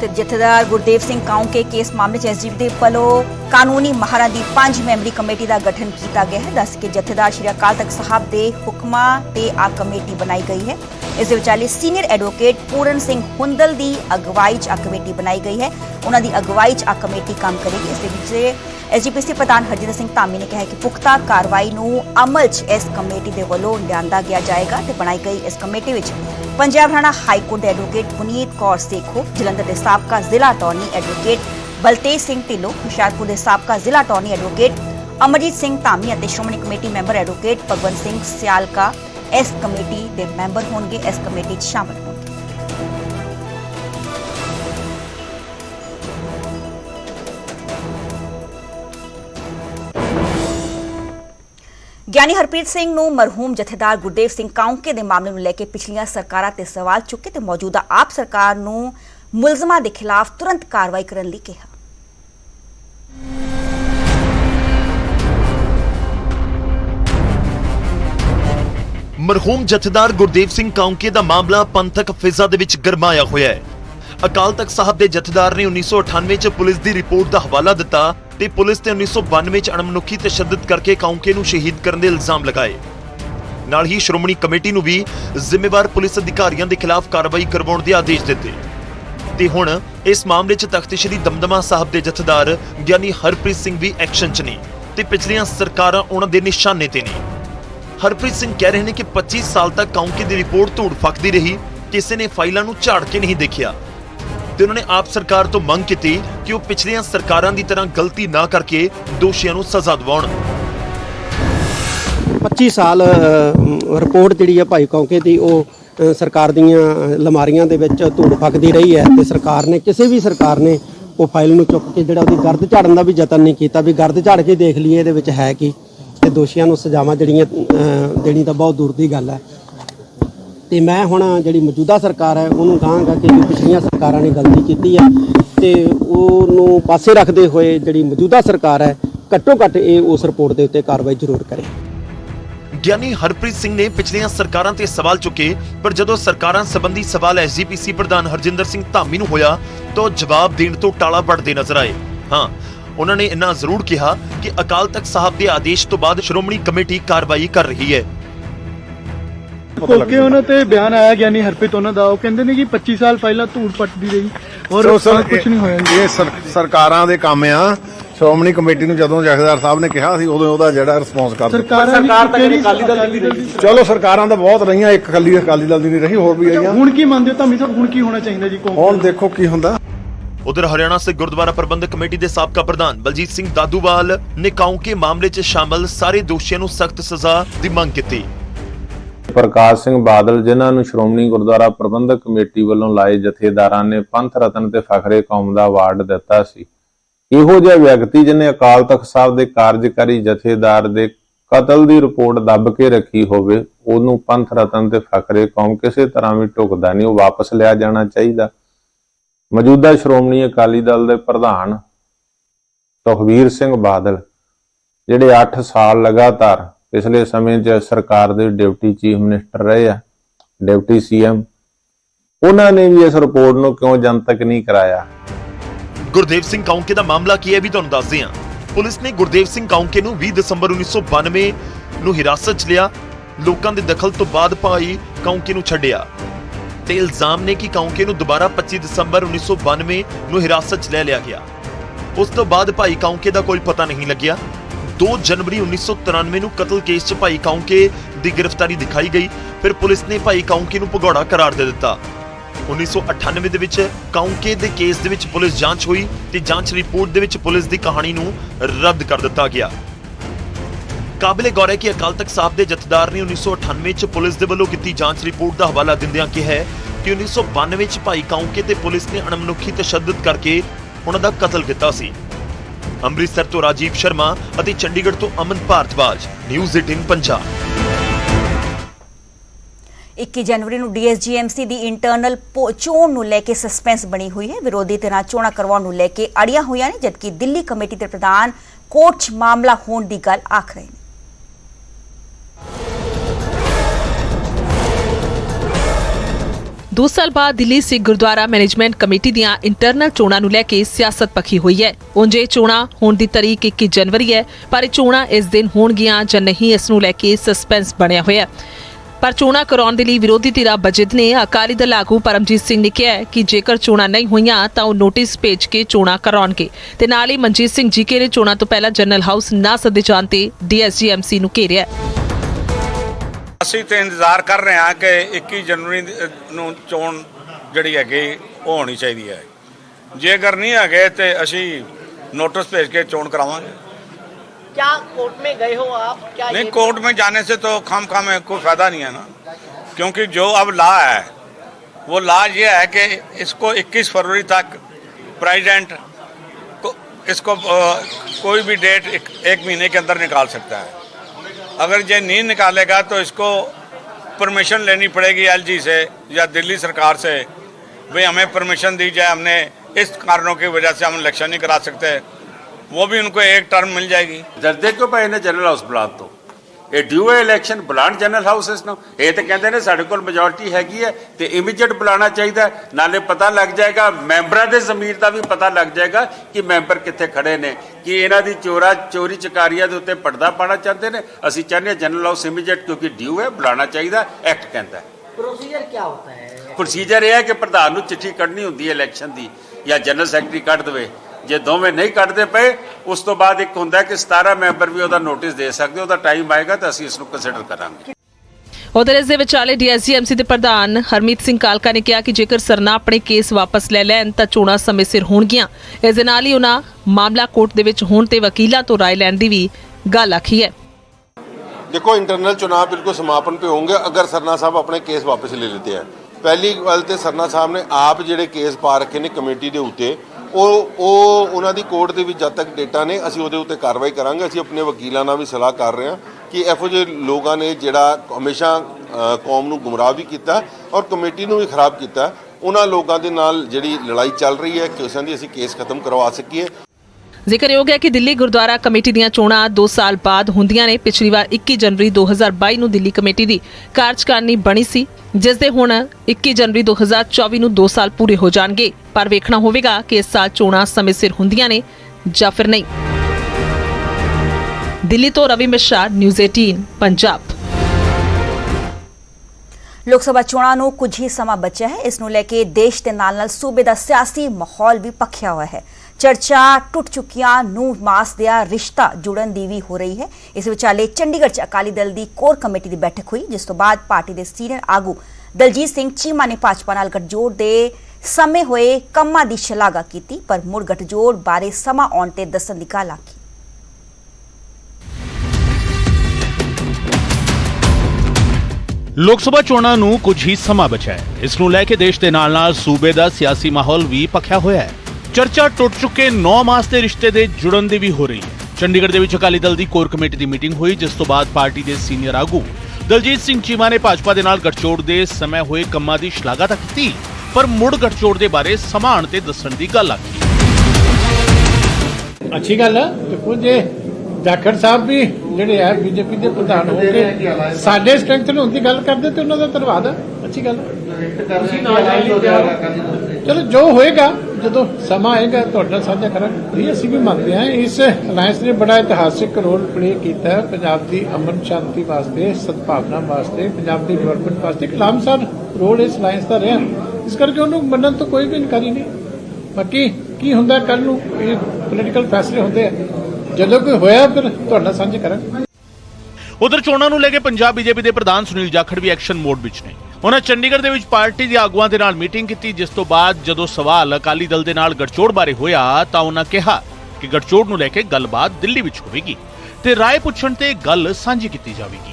ਤੇ ਜਥੇਦਾਰ ਗੁਰਦੇਵ ਸਿੰਘ ਕਾਉਂਕੇ ਕੇਸ ਮਾਮਲੇ 'ਚ ਐਸਜੀਪੀ ਦੇ ਵੱਲੋਂ ਕਾਨੂੰਨੀ ਮਾਹਰਾਂ ਦੀ ਪੰਜ ਮੈਂਬਰੀ ਕਮੇਟੀ ਦਾ ਗਠਨ ਕੀਤਾ ਗਿਆ ਹੈ। ਦੱਸ ਕੇ ਜਥੇਦਾਰ ਸ਼੍ਰੀ ਅਕਾਲ ਤਖਤ ਸਾਹਿਬ ਦੇ ਹੁਕਮਾਂ ਤੇ ਆ ਕਮੇਟੀ ਬਣਾਈ ਗਈ ਹੈ। ਇਸ ਦੇ ਵਿਚਾਲੇ ਸੀਨੀਅਰ ਐਡਵੋਕੇਟ ਪੂਰਨ ਸਿੰਘ ਹੁੰਦਲ ਦੀ ਅਗਵਾਈ 'ਚ ਆ ਕਮੇਟੀ ਬਣਾਈ ਗਈ ਹੈ। ਉਹਨਾਂ ਦੀ ਅਗਵਾਈ 'ਚ ਆ ਕਮੇਟੀ ਕੰਮ ਕਰੇਗੀ। ਇਸ ਦੇ ਵਿੱਚ ਐਸਜੀਪੀਸੀ ਪ੍ਰਧਾਨ ਹਰਜਿੰਦਰ ਸਿੰਘ ਧਾਮੀ ਨੇ ਕਿਹਾ ਕਿ ਪੁਖਤਾ ਕਾਰਵਾਈ ਨੂੰ ਅਮਲ 'ਚ ਇਸ ਕਮੇਟੀ ਦੇ ਵੱਲੋਂ ਲਿਆਂਦਾ ਗਿਆ ਜਾਏਗਾ ਤੇ ਬਣਾਈ ਗਈ ਇਸ ਕਮੇਟੀ ਵਿੱਚ ਪੰਜਾਬ ਹਰਿਆਣਾ ਹਾਈ ਕੋਰਟ ਦੇ ਐਡਵੋਕੇਟ ਪੁਨੀਤ ਕੌਰ ਸੇਖੋ, ਜਲੰਧਰ ਦੇ ਸਾਬਕਾ ਜ਼ਿਲ੍ਹਾ ਅਟਾਰਨੀ ਐਡਵੋਕੇਟ ਬਲਤੇਜ ਸਿੰਘ ਢਿੱਲੋਂ, ਹੁਸ਼ਿਆਰਪੁਰ ਦੇ ਸਾਬਕਾ ਜ਼ਿਲ੍ਹਾ ਅਟਾਰਨੀ ਐਡਵੋਕੇਟ ਅਮਰਜੀਤ ਸਿੰਘ ਧਾਮੀ ਅਤੇ Shiromani committee member advocate Bhagwant Singh Sialka ਇਸ ਕਮੇਟੀ ਦੇ ਮੈਂਬਰ ਹੋਣਗੇ, ਇਸ ਕਮੇਟੀ 'ਚ ਸ਼ਾਮਲ ਹੋਣਗੇ। ਗਿਆਨੀ ਹਰਪ੍ਰੀਤ ਸਿੰਘ ਨੂੰ ਮਰਹੂਮ ਜਥੇਦਾਰ ਗੁਰਦੇਵ ਸਿੰਘ ਕਾਉਂਕੇ ਦੇ ਮਾਮਲੇ ਨੂੰ ਲੈ ਕੇ ਪਿਛਲੀਆਂ ਸਰਕਾਰਾਂ ਤੇ ਸਵਾਲ ਚੁੱਕੇ ਤੇ ਮੌਜੂਦਾ ਆਪ ਸਰਕਾਰ ਨੂੰ ਮੁਲਜ਼ਮਾਂ ਦੇ ਖਿਲਾਫ ਤੁਰੰਤ ਕਾਰਵਾਈ ਕਰਨ ਲਈ ਕਿਹਾ। ਮਰਹੂਮ ਜਥੇਦਾਰ ਗੁਰਦੇਵ ਸਿੰਘ ਕਾਉਂਕੇ ਦਾ ਮਾਮਲਾ ਪੰਥਕ ਫਿਜ਼ਾ ਦੇ ਵਿੱਚ ਗਰਮਾਇਆ ਹੋਇਆ ਹੈ। ਅਕਾਲ ਤਖਤ ਸਾਹਿਬ ਦੇ ਜਥੇਦਾਰ ਨੇ 1998 ਚ ਪੁਲਿਸ ਦੀ ਰਿਪੋਰਟ ਦਾ ਹਵਾਲਾ ਦਿੱਤਾ ਤੇ ਪੁਲਿਸ ਤੇ 1992 ਚ ਅਣਮਨੁੱਖੀ ਤਸ਼ੱਦਦ ਕਰਕੇ ਕਾਉਂਕੇ ਨੂੰ ਸ਼ਹੀਦ ਕਰਨ ਦੇ ਇਲਜ਼ਾਮ ਲਗਾਏ। ਨਾਲ ਹੀ ਸ਼੍ਰੋਮਣੀ ਕਮੇਟੀ ਨੂੰ ਵੀ ਜ਼ਿੰਮੇਵਾਰ ਪੁਲਿਸ ਅਧਿਕਾਰੀਆਂ ਦੇ ਖਿਲਾਫ ਕਾਰਵਾਈ ਕਰਵਾਉਣ ਦੇ ਆਦੇਸ਼ ਦਿੱਤੇ। ਤੇ ਹੁਣ ਇਸ ਮਾਮਲੇ 'ਚ ਤਖਤ ਸ੍ਰੀ ਦਮਦਮਾ ਸਾਹਿਬ ਦੇ ਜਥੇਦਾਰ ਗਿਆਨੀ ਹਰਪ੍ਰੀਤ ਸਿੰਘ ਵੀ ਐਕਸ਼ਨ 'ਚ ਨੇ ਤੇ ਪਿਛਲੀਆਂ ਸਰਕਾਰਾਂ ਉਹਨਾਂ ਦੇ ਨਿਸ਼ਾਨੇ ਤੇ ਨੇ। ਹਰਪ੍ਰੀਤ ਸਿੰਘ ਕਹਿ ਰਹੇ ਨੇ ਕਿ 25 ਸਾਲ ਤੱਕ ਕਾਉਂਕੇ ਦੀ ਰਿਪੋਰਟ ਧੂੜ ਫੱਕਦੀ ਰਹੀ, ਕਿਸੇ ਨੇ ਫਾਈਲਾਂ ਨੂੰ ਝਾੜ ਕੇ ਨਹੀਂ ਦੇਖਿਆ। ਤੇ ਉਹਨਾਂ ਨੇ ਆਪ ਸਰਕਾਰ ਤੋਂ ਮੰਗ ਕੀਤੀ ਕਿ ਉਹ ਪਿਛਲੀਆਂ ਸਰਕਾਰਾਂ ਦੀ ਤਰ੍ਹਾਂ ਗਲਤੀ ਨਾ ਕਰਕੇ ਦੋਸ਼ੀਆਂ ਨੂੰ ਸਜ਼ਾ ਦਿਵਾਉਣ। 25 ਸਾਲ ਰਿਪੋਰਟ ਜਿਹੜੀ ਹੈ ਭਾਈ ਕੌਂਕੇ ਦੀ, ਉਹ ਸਰਕਾਰ ਦੀਆਂ ਲਮਾਰੀਆਂ ਦੇ ਵਿੱਚ ਧੂੜ ਫੱਕਦੀ ਰਹੀ ਹੈ ਤੇ ਸਰਕਾਰ ਨੇ, ਕਿਸੇ ਵੀ ਸਰਕਾਰ ਨੇ ਉਹ ਫਾਈਲ ਨੂੰ ਚੁੱਕ ਕੇ ਜਿਹੜਾ ਉਹਦੀ ਗਰਦ ਝਾੜਨ ਦਾ ਵੀ ਯਤਨ ਨਹੀਂ ਕੀਤਾ, ਵੀ ਗਰਦ ਝਾੜ ਕੇ ਦੇਖ ਲਈਏ ਇਹਦੇ ਵਿੱਚ ਹੈ ਕੀ। ਤੇ ਦੋਸ਼ੀਆਂ ਨੂੰ ਸਜ਼ਾਵਾਂ ਜਿਹੜੀਆਂ ਦੇਣੀ ਤਾਂ ਬਹੁਤ ਦੂਰ ਦੀ ਗੱਲ ਹੈ। ਤੇ ਮੈਂ ਹੁਣ ਜਿਹੜੀ ਮੌਜੂਦਾ ਸਰਕਾਰ ਹੈ, ਉਹਨੂੰ ਕਹਾਂਗਾ ਕਿ ਜੋ ਪਿਛਲੀਆਂ ਸਰਕਾਰਾਂ ਨੇ ਗਲਤੀ ਕੀਤੀ ਹੈ ਤੇ ਉਹਨੂੰ ਪਾਸੇ ਰੱਖਦੇ ਹੋਏ ਜਿਹੜੀ ਮੌਜੂਦਾ ਸਰਕਾਰ ਹੈ, ਘੱਟੋ ਘੱਟ ਇਹ ਉਸ ਰਿਪੋਰਟ ਦੇ ਉੱਤੇ ਕਾਰਵਾਈ ਜ਼ਰੂਰ ਕਰੇ। ਗਿਆਨੀ ਹਰਪ੍ਰੀਤ ਸਿੰਘ ਨੇ ਪਿਛਲੀਆਂ ਸਰਕਾਰਾਂ ਤੇ ਸਵਾਲ ਚੁੱਕੇ, ਪਰ ਜਦੋਂ ਸਰਕਾਰਾਂ ਸੰਬੰਧੀ ਸਵਾਲ ਐਸਜੀਪੀਸੀ ਪ੍ਰਧਾਨ ਹਰਜਿੰਦਰ ਸਿੰਘ ਧਾਮੀ ਨੂੰ ਹੋਇਆ, ਤਾਂ ਉਹ ਜਵਾਬ ਦੇਣ ਤੋਂ ਟਾਲਾ ਵੱਟਦੇ ਨਜ਼ਰ ਆਏ। ਹਾਂ ਉਹਨਾਂ ਨੇ ਇੰਨਾ ਜ਼ਰੂਰ ਕਿਹਾ ਕਿ ਅਕਾਲ ਤਖਤ ਸਾਹਿਬ ਦੇ ਆਦੇਸ਼ ਤੋਂ ਬਾਅਦ ਸ਼੍ਰੋਮਣੀ ਕਮੇਟੀ ਕਾਰਵਾਈ ਕਰ ਰਹੀ ਹੈ। ਕੋਕੇ ਉਹਨਾਂ ਤੇ ਬਿਆਨ ਆਇਆ ਗਿਆਨੀ ਹਰਪ੍ਰੀਤ ਉਹਨਾਂ ਦਾ ਉਹ ਕਹਿੰਦੇ ਨੇ ਕਿ 25 ਸਾਲ ਪਹਿਲਾਂ ਧੂੜ ਪੱਟਦੀ ਰਹੀ ਔਰ ਕੁਝ ਨਹੀਂ ਹੋਇਆ ਇਹ ਸਰ- ਸਰਕਾਰਾਂ ਦੇ ਕੰਮ ਆ। ਸ਼੍ਰੋਮਣੀ ਕਮੇਟੀ ਨੂੰ ਜਦੋਂ ਜਥੇਦਾਰ ਸਾਹਿਬ ਨੇ ਕਿਹਾ ਸੀ ਉਦੋਂ ਉਹਦਾ ਜਿਹੜਾ ਰਿਸਪੌਂਸ ਕਰ ਸਰਕਾਰ ਸਰਕਾਰ ਤਾਂ ਕਿਹੜੀ ਅਕਾਲੀ ਦਲ ਦੀ ਚਲੋ ਸਰਕਾਰਾਂ ਤਾਂ ਬਹੁਤ ਰਹੀਆਂ ਇੱਕ ਖਾਲੀ ਅਕਾਲੀ ਦਲ ਦੀ ਨਹੀਂ ਰਹੀ ਹੋਰ ਵੀ ਆਈਆਂ ਹੁਣ ਕੀ ਮੰਨਦੇ ਹੋ? ਧਾਮੀ ਸਾਹਿਬ ਹੁਣ ਕੀ ਹੋਣਾ ਚਾਹੀਦਾ ਜੀ ਹੁਣ ਦੇਖੋ ਕੀ ਹੁੰਦਾ। ਉਧਰ ਹਰਿਆਣਾ ਸਿੱਖ ਗੁਰਦੁਆਰਾ ਪ੍ਰਬੰਧਕ ਕਮੇਟੀ ਦੇ ਸਾਬਕਾ ਪ੍ਰਧਾਨ ਬਲਜੀਤ ਸਿੰਘ ਦਾਦੂਵਾਲ ਨੇ ਕਾਉਂਕੇ ਮਾਮਲੇ 'ਚ ਸ਼ਾਮਲ ਸਾਰੇ ਦੋਸ਼ੀਆਂ ਨੂੰ ਸਖਤ ਸਜ਼ਾ ਦੀ ਮੰਗ ਕੀਤੀ। ਪ੍ਰਕਾਸ਼ ਸਿੰਘ ਬਾਦਲ, ਜਿਨ੍ਹਾਂ ਨੂੰ ਸ਼੍ਰੋਮਣੀ ਗੁਰਦੁਆਰਾ ਪ੍ਰਬੰਧਕ ਕਮੇਟੀ ਵੱਲੋਂ ਲਾਏ ਜਥੇਦਾਰਾਂ ਨੇ ਪੰਥ ਰਤਨ ਤੇ ਫਖਰੇ ਕੌਮ ਦਾ ਅਵਾਰਡ ਦਿੱਤਾ ਸੀ। ਇਹੋ ਜਿਹਾ ਵਿਅਕਤੀ ਜਿਹਨੇ ਅਕਾਲ ਤਖਤ ਸਾਹਿਬ ਦੇ ਕਾਰਜਕਾਰੀ ਜਥੇਦਾਰ ਦੇ ਕਤਲ ਦੀ ਰਿਪੋਰਟ ਦੱਬ ਕੇ ਰੱਖੀ ਹੋਵੇ, ਉਹਨੂੰ ਪੰਥ ਰਤਨ ਤੇ ਫਖਰੇ ਕੌਮ ਕਿਸੇ ਤਰ੍ਹਾਂ ਵੀ ਢੁਕਦਾ ਨਹੀਂ, ਉਹ ਵਾਪਸ ਲਿਆ ਜਾਣਾ ਚਾਹੀਦਾ। ਮੌਜੂਦਾ ਸ਼੍ਰੋਮਣੀ ਅਕਾਲੀ ਦਲ ਦੇ ਪ੍ਰਧਾਨ ਸੁਖਬੀਰ ਸਿੰਘ ਬਾਦਲ, ਜਿਹੜੇ 8 ਸਾਲ ਲਗਾਤਾਰ ਪਿਛਲੇ ਸਮੇਂ 'ਚ ਸਰਕਾਰ ਦੇ ਡਿਪਟੀ ਚੀਫ ਮਿਨਿਸਟਰ ਰਹੇ ਆ ਡਿਪਟੀ ਸੀਐਮ, ਉਹਨਾਂ ਨੇ ਵੀ ਇਸ ਰਿਪੋਰਟ ਨੂੰ ਕਿਉਂ ਜਨਤਕ ਨਹੀਂ ਕਰਾਇਆ? ਗੁਰਦੇਵ ਸਿੰਘ ਕੌਂਕੇ ਦਾ ਮਾਮਲਾ ਕੀ ਹੈ ਵੀ ਤੁਹਾਨੂੰ ਦੱਸਦੇ ਹਾਂ। ਪੁਲਿਸ ਨੇ ਗੁਰਦੇਵ ਸਿੰਘ ਕੌਂਕੇ ਨੂੰ 20 ਦਸੰਬਰ 1992 ਨੂੰ ਹਿਰਾਸਤ 'ਚ ਲਿਆ। ਲੋਕਾਂ ਦੇ ਦਖਲ ਤੋਂ ਬਾਅਦ ਭਾਈ ਕਾਉਂਕੇ ਨੂੰ ਛੱਡਿਆ। ਤੇ ਇਲਜ਼ਾਮ ਨੇ ਕਿ ਕਾਉਂਕੇ ਨੂੰ ਦੁਬਾਰਾ 25 ਦਸੰਬਰ 1992 ਨੂੰ ਹਿਰਾਸਤ 'ਚ ਲੈ ਲਿਆ ਗਿਆ। ਉਸ ਤੋਂ ਬਾਅਦ ਭਾਈ ਕਾਉਂਕੇ ਦਾ ਕੋਈ ਪਤਾ ਨਹੀਂ ਲੱਗਿਆ। 2 ਜਨਵਰੀ 1993 ਨੂੰ ਕਤਲ ਕੇਸ 'ਚ ਭਾਈ ਕਾਉਂਕੇ ਦੀ ਗ੍ਰਿਫਤਾਰੀ ਦਿਖਾਈ ਗਈ। ਫਿਰ ਪੁਲਿਸ ਨੇ ਭਾਈ ਕਾਉਂਕੇ ਨੂੰ ਭਗੌੜਾ ਕਰਾਰ ਦੇ ਦਿੱਤਾ। 1998 ਦੇ ਵਿੱਚ ਕਾਉਂਕੇ ਦੇ ਕੇਸ ਦੇ ਵਿੱਚ ਪੁਲਿਸ ਜਾਂਚ ਹੋਈ ਤੇ ਜਾਂਚ ਰਿਪੋਰਟ ਦੇ ਵਿੱਚ ਪੁਲਿਸ ਦੀ ਕਹਾਣੀ ਨੂੰ ਰੱਦ ਕਰ ਦਿੱਤਾ ਗਿਆ। ਕਾਬਲੇ ਗੌਰ ਹੈ ਕਿ ਅਕਾਲ ਤਖਤ ਸਾਹਿਬ ਦੇ ਜਥੇਦਾਰ ਨੇ 1998 ਚ ਪੁਲਿਸ ਦੇ ਵੱਲੋਂ ਕੀਤੀ ਜਾਂਚ ਰਿਪੋਰਟ ਦਾ ਹਵਾਲਾ ਦਿੰਦਿਆਂ ਕਿਹਾ ਕਿ 1992 ਚ ਭਾਈ ਕਾਉਂਕੇ ਤੇ ਪੁਲਿਸ ਨੇ ਅਣਮਨੁੱਖੀ ਤਸ਼ੱਦਦ ਕਰਕੇ ਉਹਨਾਂ ਦਾ ਕਤਲ ਕੀਤਾ ਸੀ। ਅੰਮ੍ਰਿਤਸਰ ਤੋਂ ਰਾਜੀਵ ਸ਼ਰਮਾ ਅਤੇ ਚੰਡੀਗੜ੍ਹ ਤੋਂ ਅਮਨ ਭਾਰਤਵਾਜ ਨਿਊਜ਼ 18 ਪੰਜਾਬ। 21 ਜਨਵਰੀ ਨੂੰ ਡੀਐਸਜੀਐਮਸੀ ਦੀ ਇੰਟਰਨਲ ਚੋਣ ਨੂੰ ਲੈ ਕੇ ਸਸਪੈਂਸ ਬਣੀ ਹੋਈ ਹੈ। ਵਿਰੋਧੀ ਧਿਰਾਂ ਚੋਣਾਂ ਕਰਵਾਉਣ ਨੂੰ ਲੈ ਕੇ ਅੜੀਆਂ ਹੋਈਆਂ ਨੇ, ਜਦਕਿ ਦਿੱਲੀ ਕਮੇਟੀ ਦੇ ਪ੍ਰਧਾਨ ਕੋਰਟ 'ਚ ਮਾਮਲਾ ਹੋਣ ਦੀ ਗੱਲ ਆਖ ਰਹੇ ਨੇ। ਦੋ ਸਾਲ ਬਾਅਦ ਦਿੱਲੀ ਸਿੱਖ ਗੁਰਦੁਆਰਾ ਮੈਨੇਜਮੈਂਟ ਕਮੇਟੀ ਦੀਆਂ ਇੰਟਰਨਲ ਚੋਣਾਂ ਨੂੰ ਲੈ ਕੇ ਸਿਆਸਤ ਪੱਖੀ ਹੋਈ ਹੈ। ਉਂਝੇ ਚੋਣਾਂ ਹੋਣ ਦੀ ਤਾਰੀਖ 21 ਜਨਵਰੀ ਹੈ, ਪਰ ਇਹ ਚੋਣਾਂ ਇਸ ਦਿਨ ਹੋਣਗੀਆਂ ਜਾਂ ਨਹੀਂ, ਇਸ ਨੂੰ ਲੈ ਕੇ ਸਸਪੈਂਸ ਬਣਿਆ ਹੋਇਆ ਹੈ। ਪਰ ਚੋਣਾਂ ਕਰਾਉਣ ਦੇ ਲਈ ਵਿਰੋਧੀ ਧਿਰਾਂ ਬਜਟ ਨੇ ਅਕਾਲੀ ਦਲ ਆਗੂ ਪਰਮਜੀਤ ਸਿੰਘ ਨੇ ਕਿਹਾ ਕਿ ਜੇਕਰ ਚੋਣਾਂ ਨਹੀਂ ਹੋਈਆਂ, ਤਾਂ ਉਹ ਨੋਟਿਸ ਭੇਜ ਕੇ ਚੋਣਾਂ ਕਰਾਉਣਗੇ। ਤੇ ਨਾਲ ਹੀ ਮਨਜੀਤ ਸਿੰਘ ਜੀਕੇ ਨੇ ਚੋਣਾਂ ਤੋਂ ਪਹਿਲਾਂ ਜਨਰਲ ਹਾਊਸ ਨਾ ਸੱਦੇ ਜਾਣ ਤੇ ਡੀਐਸਜੀਐਮਸੀ ਨੂੰ ਘੇਰਿਆ ਅਸੀਂ ਤੇ ਇੰਤਜ਼ਾਰ ਕਰ ਰਹੇ ਹਾਂ ਕਿ 21 ਜਨਵਰੀ ਦੀ- ਨੂੰ ਚੋਣ ਜਿਹੜੀ ਹੈਗੀ ਉਹ ਹੋਣੀ ਚਾਹੀਦੀ ਹੈ ਜੇਕਰ ਨਹੀਂ ਹੈਗੇ ਤੇ ਅਸੀਂ ਨੋਟਿਸ ਭੇਜ ਕੇ ਚੋਣ ਕਰਾਵਾਂਗੇ क्या कोर्ट में गए हो आप क्या नहीं ये कोर्ट में जाने से तो खाम खाम में कोई फायदा नहीं है ना क्योंकि जो अब लॉ है वो लॉ ये है कि इसको 21 फरवरी तक प्रेसिडेंट को इसको अ, कोई भी डेट एक, एक महीने के अंदर निकाल सकता है अगर ये नहीं निकालेगा तो इसको परमिशन लेनी पड़ेगी एलजी से या दिल्ली सरकार से। भाई, हमें परमिशन दी जाए, हमने इस कारणों की वजह से हम इलेक्शन नहीं करा सकते। वो भी उनको एक टर्म मिल जाएगी। दर्जे के ऊपर जनरल हाउस बुला तो ਇਹ ਡਿਊ ਇਲੈਕਸ਼ਨ ਬੁਲਾਣ ਜਨਰਲ ਹਾਊਸਸ ਨੂੰ ਇਹ ਤੇ ਕਹਿੰਦੇ ਨੇ ਸਾਡੇ ਕੋਲ ਮੈਜੋਰਿਟੀ ਹੈਗੀ ਹੈ ਤੇ ਇਮੀਡੀਏਟ ਬੁਲਾਣਾ ਚਾਹੀਦਾ ਨਾਲੇ ਪਤਾ ਲੱਗ ਜਾਏਗਾ ਮੈਂਬਰਾਂ ਦੇ ਜ਼ਮੀਰ ਦਾ ਵੀ ਪਤਾ ਲੱਗ ਜਾਏਗਾ ਕਿ ਮੈਂਬਰ ਕਿੱਥੇ ਖੜੇ ਨੇ ਕਿ ਇਹਨਾਂ ਦੀ ਚੋਰਾ ਚੋਰੀ ਚਕਾਰੀਆਂ ਦੇ ਉੱਤੇ ਪਰਦਾ ਪਾਣਾ ਚਾਹੁੰਦੇ ਨੇ। ਅਸੀਂ ਚਾਹੁੰਦੇ ਹਾਂ ਜਨਰਲ ਹਾਊਸ ਇਮੀਡੀਏਟ ਕਿਉਂਕਿ ਡਿਊ ਹੈ ਬੁਲਾਣਾ ਚਾਹੀਦਾ ਐਕਟ ਕਹਿੰਦਾ ਪ੍ਰੋਸੀਜਰ ਕੀ ਹੁੰਦਾ ਹੈ? ਪ੍ਰੋਸੀਜਰ ਇਹ ਹੈ ਕਿ ਪ੍ਰਧਾਨ ਨੂੰ ਚਿੱਠੀ ਕੱਢਣੀ ਹੁੰਦੀ ਹੈ ਇਲੈਕਸ਼ਨ ਦੀ ਜਾਂ ਜਨਰਲ ਸੈਕਟਰੀ ਕੱਢ ਦੇਵੇ। ਜੇ ਦੋਵੇਂ ਨਹੀਂ ਕੱਢਦੇ ਪਏ ਉਸ ਤੋਂ ਬਾਅਦ ਇੱਕ ਹੁੰਦਾ ਕਿ 17 ਮੈਂਬਰ ਵੀ ਉਹਦਾ ਨੋਟਿਸ ਦੇ ਸਕਦੇ ਉਹਦਾ ਟਾਈਮ ਆਏਗਾ ਤਾਂ ਅਸੀਂ ਇਸ ਨੂੰ ਕੰਸੀਡਰ ਕਰਾਂਗੇ ਉਧਰ ਇਸ ਦੇ ਵਿਚਾਲੇ ਡੀਐਸਜੀਐਮਸੀ ਦੇ ਪ੍ਰਧਾਨ ਹਰਮੀਤ ਸਿੰਘ ਕਾਲਕਾ ਨੇ ਕਿਹਾ ਕਿ ਜੇਕਰ ਸਰਨਾ ਆਪਣੇ ਕੇਸ ਵਾਪਸ ਲੈ ਲੈਣ ਤਾਂ ਚੋਣਾਂ ਸਮੇਂ ਸਿਰ ਹੋਣਗੀਆਂ ਇਸ ਦੇ ਨਾਲ ਹੀ ਉਹਨਾਂ ਮਾਮਲਾ ਕੋਰਟ ਦੇ ਵਿੱਚ ਹੋਣ ਤੇ ਵਕੀਲਾਂ ਤੋਂ ਰਾਏ ਲੈਣ ਦੀ ਵੀ ਗੱਲ ਆਖੀ ਹੈ देखो इंटरनल चुनाव बिल्कुल समापन पे होंगे अगर सरना साहब अपने केस वापस ले लेते हैं ਪਹਿਲੀ ਗੱਲ ਤੇ ਸਰਨਾ ਸਾਹਿਬ ਨੇ ਆਪ ਜਿਹੜੇ ਕੇਸ ਪਾ ਰੱਖੇ ਨੇ ਕਮੇਟੀ ਦੇ ਉੱਤੇ ਉਹ ਉਹ ਉਹਨਾਂ ਦੀ ਕੋਰਟ ਦੇ ਵਿੱਚ ਜਦ ਤੱਕ ਡੇਟਾ ਨੇ, ਅਸੀਂ ਉਹਦੇ ਉੱਤੇ ਕਾਰਵਾਈ ਕਰਾਂਗੇ। ਅਸੀਂ ਆਪਣੇ ਵਕੀਲਾਂ ਨਾਲ ਵੀ ਸਲਾਹ ਕਰ ਰਹੇ ਹਾਂ ਕਿ ਇਹੋ ਜਿਹੇ ਲੋਕਾਂ ਨੇ ਜਿਹੜਾ ਹਮੇਸ਼ਾ ਕੌਮ ਨੂੰ ਗੁੰਮਰਾਹ ਵੀ ਕੀਤਾ ਔਰ ਕਮੇਟੀ ਨੂੰ ਵੀ ਖਰਾਬ ਕੀਤਾ। ਉਹਨਾਂ ਲੋਕਾਂ ਦੇ ਨਾਲ ਜਿਹੜੀ ਲੜਾਈ ਚੱਲ ਰਹੀ ਹੈ ਕੇਸਾਂ ਦੀ ਅਸੀਂ ਕੇਸ ਖਤਮ ਕਰਵਾ ਸਕੀਏ। ਜ਼ਿਕਰਯੋਗ ਹੈ ਕਿ ਦਿੱਲੀ ਗੁਰਦੁਆਰਾ ਕਮੇਟੀ ਦੀਆਂ ਚੋਣਾਂ 2 ਸਾਲ ਬਾਅਦ ਹੁੰਦੀਆਂ ਨੇ। ਪਿਛਲੀ ਵਾਰ 21 ਜਨਵਰੀ 2022 ਨੂੰ ਦਿੱਲੀ ਕਮੇਟੀ ਦੀ ਕਾਰਜਕਾਰਨੀ ਬਣੀ ਸੀ, ਜਿਸ ਦੇ ਹੁਣ 21 ਜਨਵਰੀ 2024 ਨੂੰ 2 ਸਾਲ ਪੂਰੇ ਹੋ ਜਾਣਗੇ। ਪਰ ਵੇਖਣਾ ਹੋਵੇਗਾ ਕਿ ਇਸ ਸਾਲ ਚੋਣਾਂ ਸਮੇਂ ਸਿਰ ਹੁੰਦੀਆਂ ਨੇ ਜਾਂ ਫਿਰ ਨਹੀਂ। ਦਿੱਲੀ ਤੋਂ ਰਵੀ ਮਿਸ਼ਰਾ, ਨਿਊਜ਼ 18 ਪੰਜਾਬ। ਲੋਕ ਸਭਾ ਚੋਣਾਂ ਨੂੰ ਕੁਝ ਹੀ ਸਮਾਂ ਬਚਿਆ ਹੈ। ਇਸ ਨੂੰ ਲੈ ਕੇ ਦੇਸ਼ ਦੇ ਨਾਲ ਨਾਲ ਸੂਬੇ ਦਾ ਸਿਆਸੀ ਮਾਹੌਲ ਵੀ ਪੱਖਿਆ ਹੋਇਆ ਹੈ। ਚਰਚਾ ਟੁੱਟ ਚੁੱਕੀਆਂ ਨੂੰ ਮਾਸ ਦਾ ਰਿਸ਼ਤਾ ਜੁੜਨ ਦੀ ਵੀ ਹੋ ਰਹੀ ਹੈ। ਇਸ ਵਿਚਾਲੇ ਚੰਡੀਗੜ੍ਹ 'ਚ ਅਕਾਲੀ ਦਲ ਦੀ ਕੋਰ ਕਮੇਟੀ ਦੀ ਬੈਠਕ ਹੋਈ, ਜਿਸ ਤੋਂ ਬਾਅਦ ਪਾਰਟੀ ਦੇ ਸੀਨੀਅਰ ਆਗੂ ਦਲਜੀਤ ਸਿੰਘ ਚੀਮਾ ਨੇ ਭਾਜਪਾ ਨਾਲ ਗੱਠਜੋੜ ਦੇ ਸਮੇਂ ਹੋਏ ਕੰਮਾਂ ਦੀ ਸ਼ਲਾਘਾ ਕੀਤੀ, ਪਰ ਮੁੜ ਗੱਠਜੋੜ ਬਾਰੇ ਸਮਾਂ ਆਉਣ ਤੇ ਦੱਸਣ ਦੀ ਗੱਲ ਆਖੀ। ਲੋਕ ਸਭਾ ਚੋਣਾਂ ਨੂੰ ਕੁਝ ਹੀ ਸਮਾਂ ਬਚਿਆ ਹੈ। ਇਸ ਨੂੰ ਲੈ ਕੇ ਦੇਸ਼ ਦੇ ਨਾਲ-ਨਾਲ ਸੂਬੇ ਦਾ ਸਿਆਸੀ ਮਾਹੌਲ ਵੀ ਪੱਖਿਆ ਹੋਇਆ ਹੈ। ਚਰਚਾ ਟੁੱਟ ਚੁੱਕੇ 9 ਮਾਸ ਦੇ ਰਿਸ਼ਤੇ ਦੇ ਜੁੜਨ ਦੀ ਵੀ ਹੋ ਰਹੀ ਹੈ। ਚੰਡੀਗੜ੍ਹ ਦੇ ਵਿੱਚ ਅਕਾਲੀ ਦਲ ਦੀ ਕੋਰ ਕਮੇਟੀ ਦੀ ਮੀਟਿੰਗ ਹੋਈ ਜਿਸ ਤੋਂ ਬਾਅਦ ਪਾਰਟੀ ਦੇ ਸੀਨੀਅਰ ਆਗੂ ਦਲਜੀਤ ਸਿੰਘ ਚੀਮਾ ਨੇ ਭਾਜਪਾ ਦੇ ਨਾਲ ਗੱਠਜੋੜ ਦੇ ਸਮੇਂ ਹੋਏ ਕੰਮਾਂ ਦੀ ਸ਼ਲਾਘਾ ਤਾਂ ਕੀਤੀ ਪਰ ਮੁੜ ਗੱਠਜੋੜ ਦੇ ਬਾਰੇ ਸਮਾਂ ਆਉਣ ਤੇ ਦੱਸਣ ਦੀ ਗੱਲ ਆਖੀ। ਅੱਛੀ ਗੱਲ ਹੈ ਦੇਖੋ ਜੇ ਜਾਖੜ ਸਾਹਿਬ ਵੀ ਜਿਹੜੇ ਆ ਬੀਜੇਪੀ ਦੇ ਪ੍ਰਧਾਨ ਹੋ ਕੇ ਸਾਡੇ ਸਟਰੈਂਥ ਨੂੰ ਦੀ ਗੱਲ ਕਰਦੇ ਤੇ ਉਹਨਾਂ ਦਾ ਧੰਨਵਾਦ ਹੈ ਅੱਛੀ ਗੱਲ ਹੈ ਚਲੋ, ਜੋ ਹੋਏਗਾ, ਜਦੋਂ ਸਮਾਂ ਆਏਗਾ, ਤੁਹਾਡੇ ਨਾਲ ਸਾਂਝਾ ਕਰਾਂਗੇ। ਇਹ ਅਸੀਂ ਵੀ ਮੰਨਦੇ ਹਾਂ, ਇਸ ਅਲਾਈਅੰਸ ਨੇ ਬੜਾ ਇਤਿਹਾਸਿਕ ਰੋਲ ਪਲੇ ਕੀਤਾ ਹੈ, ਪੰਜਾਬ ਦੀ ਅਮਨ ਸ਼ਾਂਤੀ ਵਾਸਤੇ, ਸਦਭਾਵਨਾ ਵਾਸਤੇ, ਪੰਜਾਬ ਦੀ ਡਿਵੈਲਪਮੈਂਟ ਵਾਸਤੇ। ਇੱਕ ਲਾਮਸਾਰ ਰੋਲ ਇਸ ਅਲਾਈਅੰਸ ਦਾ ਰਿਹਾ। ਇਸ ਕਰਕੇ ਉਹਨੂੰ ਮੰਨਣ ਤੋਂ ਕੋਈ ਵੀ ਇਨਕਾਰੀ ਨਹੀਂ। ਬਾਕੀ ਕੀ ਹੁੰਦਾ ਕੱਲ ਨੂੰ ਇਹ ਪੋਲੀਟੀਕਲ ਫੈਸਲੇ ਹੁੰਦੇ ਆ। ਜਦੋਂ ਕੋਈ ਹੋਇਆ, ਫਿਰ ਤੁਹਾਡਾ ਸਾਂਝੇ ਕਰਾਂਗੇ। ਉਧਰ ਚੋਣਾਂ ਨੂੰ ਲੈ ਕੇ ਪੰਜਾਬ ਬੀਜੇਪੀ ਦੇ ਪ੍ਰਧਾਨ ਸੁਨੀਲ ਜਾਖੜ ਵੀ ਐਕਸ਼ਨ ਮੋਡ ਵਿੱਚ ਨੇ। ਉਹਨਾਂ ਚੰਡੀਗੜ੍ਹ ਦੇ ਵਿੱਚ ਪਾਰਟੀ ਦੇ ਆਗੂਆਂ ਦੇ ਨਾਲ ਮੀਟਿੰਗ ਕੀਤੀ ਜਿਸ ਤੋਂ ਬਾਅਦ ਜਦੋਂ ਸਵਾਲ ਅਕਾਲੀ ਦਲ ਦੇ ਨਾਲ ਗੱਠਜੋੜ ਬਾਰੇ ਹੋਇਆ ਤਾਂ ਉਹਨਾਂ ਕਿਹਾ ਕਿ ਗੱਠਜੋੜ ਨੂੰ ਲੈ ਕੇ ਗੱਲਬਾਤ ਦਿੱਲੀ ਵਿੱਚ ਹੋਵੇਗੀ ਤੇ ਰਾਏ ਪੁੱਛਣ ਤੇ ਗੱਲ ਸਾਂਝੀ ਕੀਤੀ ਜਾਵੇਗੀ।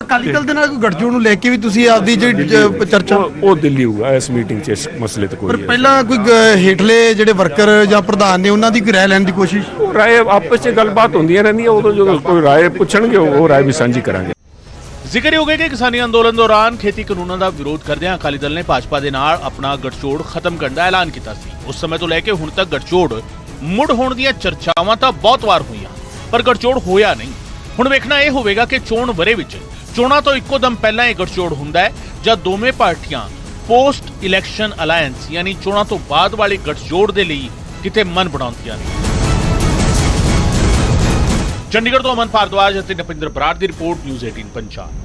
ਅਕਾਲੀ ਦਲ ਦੇ ਨਾਲ ਕੋਈ ਗੱਠਜੋੜ ਨੂੰ ਲੈ ਕੇ ਵੀ ਤੁਸੀਂ ਆਪਦੀ ਜਿਹੜੀ ਜ- ਚਰਚਾ? ਉਹ ਦਿੱਲੀ ਹੋਊਗਾ ਇਸ ਮੀਟਿੰਗ 'ਚ ਇਸ ਮਸਲੇ ਤੇ ਪਰ ਕੋਈ ਪਹਿਲਾਂ ਕੋਈ ਗ- ਹੇਠਲੇ ਜਿਹੜੇ ਵਰਕਰ ਜਾਂ ਪ੍ਰਧਾਨ ਨੇ ਉਹਨਾਂ ਦੀ ਕੋਈ ਰਾਏ ਲੈਣ ਦੀ ਕੋਸ਼ਿਸ਼? ਰਾਏ ਆਪਸ 'ਚ ਗੱਲਬਾਤ ਹੁੰਦੀਆਂ ਰਹਿੰਦੀਆਂ ਉਦੋਂ ਜਦੋਂ ਕੋਈ ਰਾਏ ਪੁੱਛਣਗੇ ਉਹ ਉਹ ਰਾਏ ਵੀ ਸਾਂਝੀ ਕਰਾਂਗੇ। ਜ਼ਿਕਰਯੋਗ ਹੈ ਕਿ ਕਿਸਾਨੀ ਅੰਦੋਲਨ ਦੌਰਾਨ ਖੇਤੀ ਕਾਨੂੰਨਾਂ ਦਾ ਵਿਰੋਧ ਕਰਦਿਆਂ ਅਕਾਲੀ ਦਲ ਨੇ ਭਾਜਪਾ ਦੇ ਨਾਲ ਆਪਣਾ ਗਠਜੋੜ ਖਤਮ ਕਰਨ ਦਾ ਐਲਾਨ ਕੀਤਾ ਸੀ। ਉਸ ਸਮੇਂ ਤੋਂ ਲੈ ਕੇ ਹੁਣ ਤੱਕ ਗਠਜੋੜ ਮੁੜ ਹੋਣ ਦੀਆਂ ਚਰਚਾਵਾਂ ਤਾਂ ਬਹੁਤ ਵਾਰ ਹੋਈਆਂ, ਪਰ ਗਠਜੋੜ ਹੋਇਆ ਨਹੀਂ। ਹੁਣ ਵੇਖਣਾ ਇਹ ਹੋਵੇਗਾ ਕਿ ਚੋਣ ਵਰੇ ਵਿੱਚ ਚੋਣਾਂ ਤੋਂ ਇੱਕੋ ਦਮ ਪਹਿਲਾਂ ਇਹ ਗਠਜੋੜ ਹੁੰਦਾ ਹੈ ਜਾਂ ਦੋਵੇਂ ਪਾਰਟੀਆਂ ਪੋਸਟ ਇਲੈਕਸ਼ਨ ਅਲਾਈਅੰਸ ਯਾਨੀ ਚੋਣਾਂ ਤੋਂ ਬਾਅਦ ਵਾਲੇ ਗਠਜੋੜ ਦੇ ਲਈ ਕਿਤੇ ਮਨ ਬਣਾਉਂਦੀਆਂ ਨੇ। ਚੰਡੀਗੜ੍ਹ ਤੋਂ ਅਮਨ ਭਾਰਦਵਾਜ ਅਤੇ ਨਪਿੰਦਰ ਬਰਾੜ ਦੀ ਰਿਪੋਰਟ ਨਿਊਜ਼ 18 ਪੰਜਾਬ।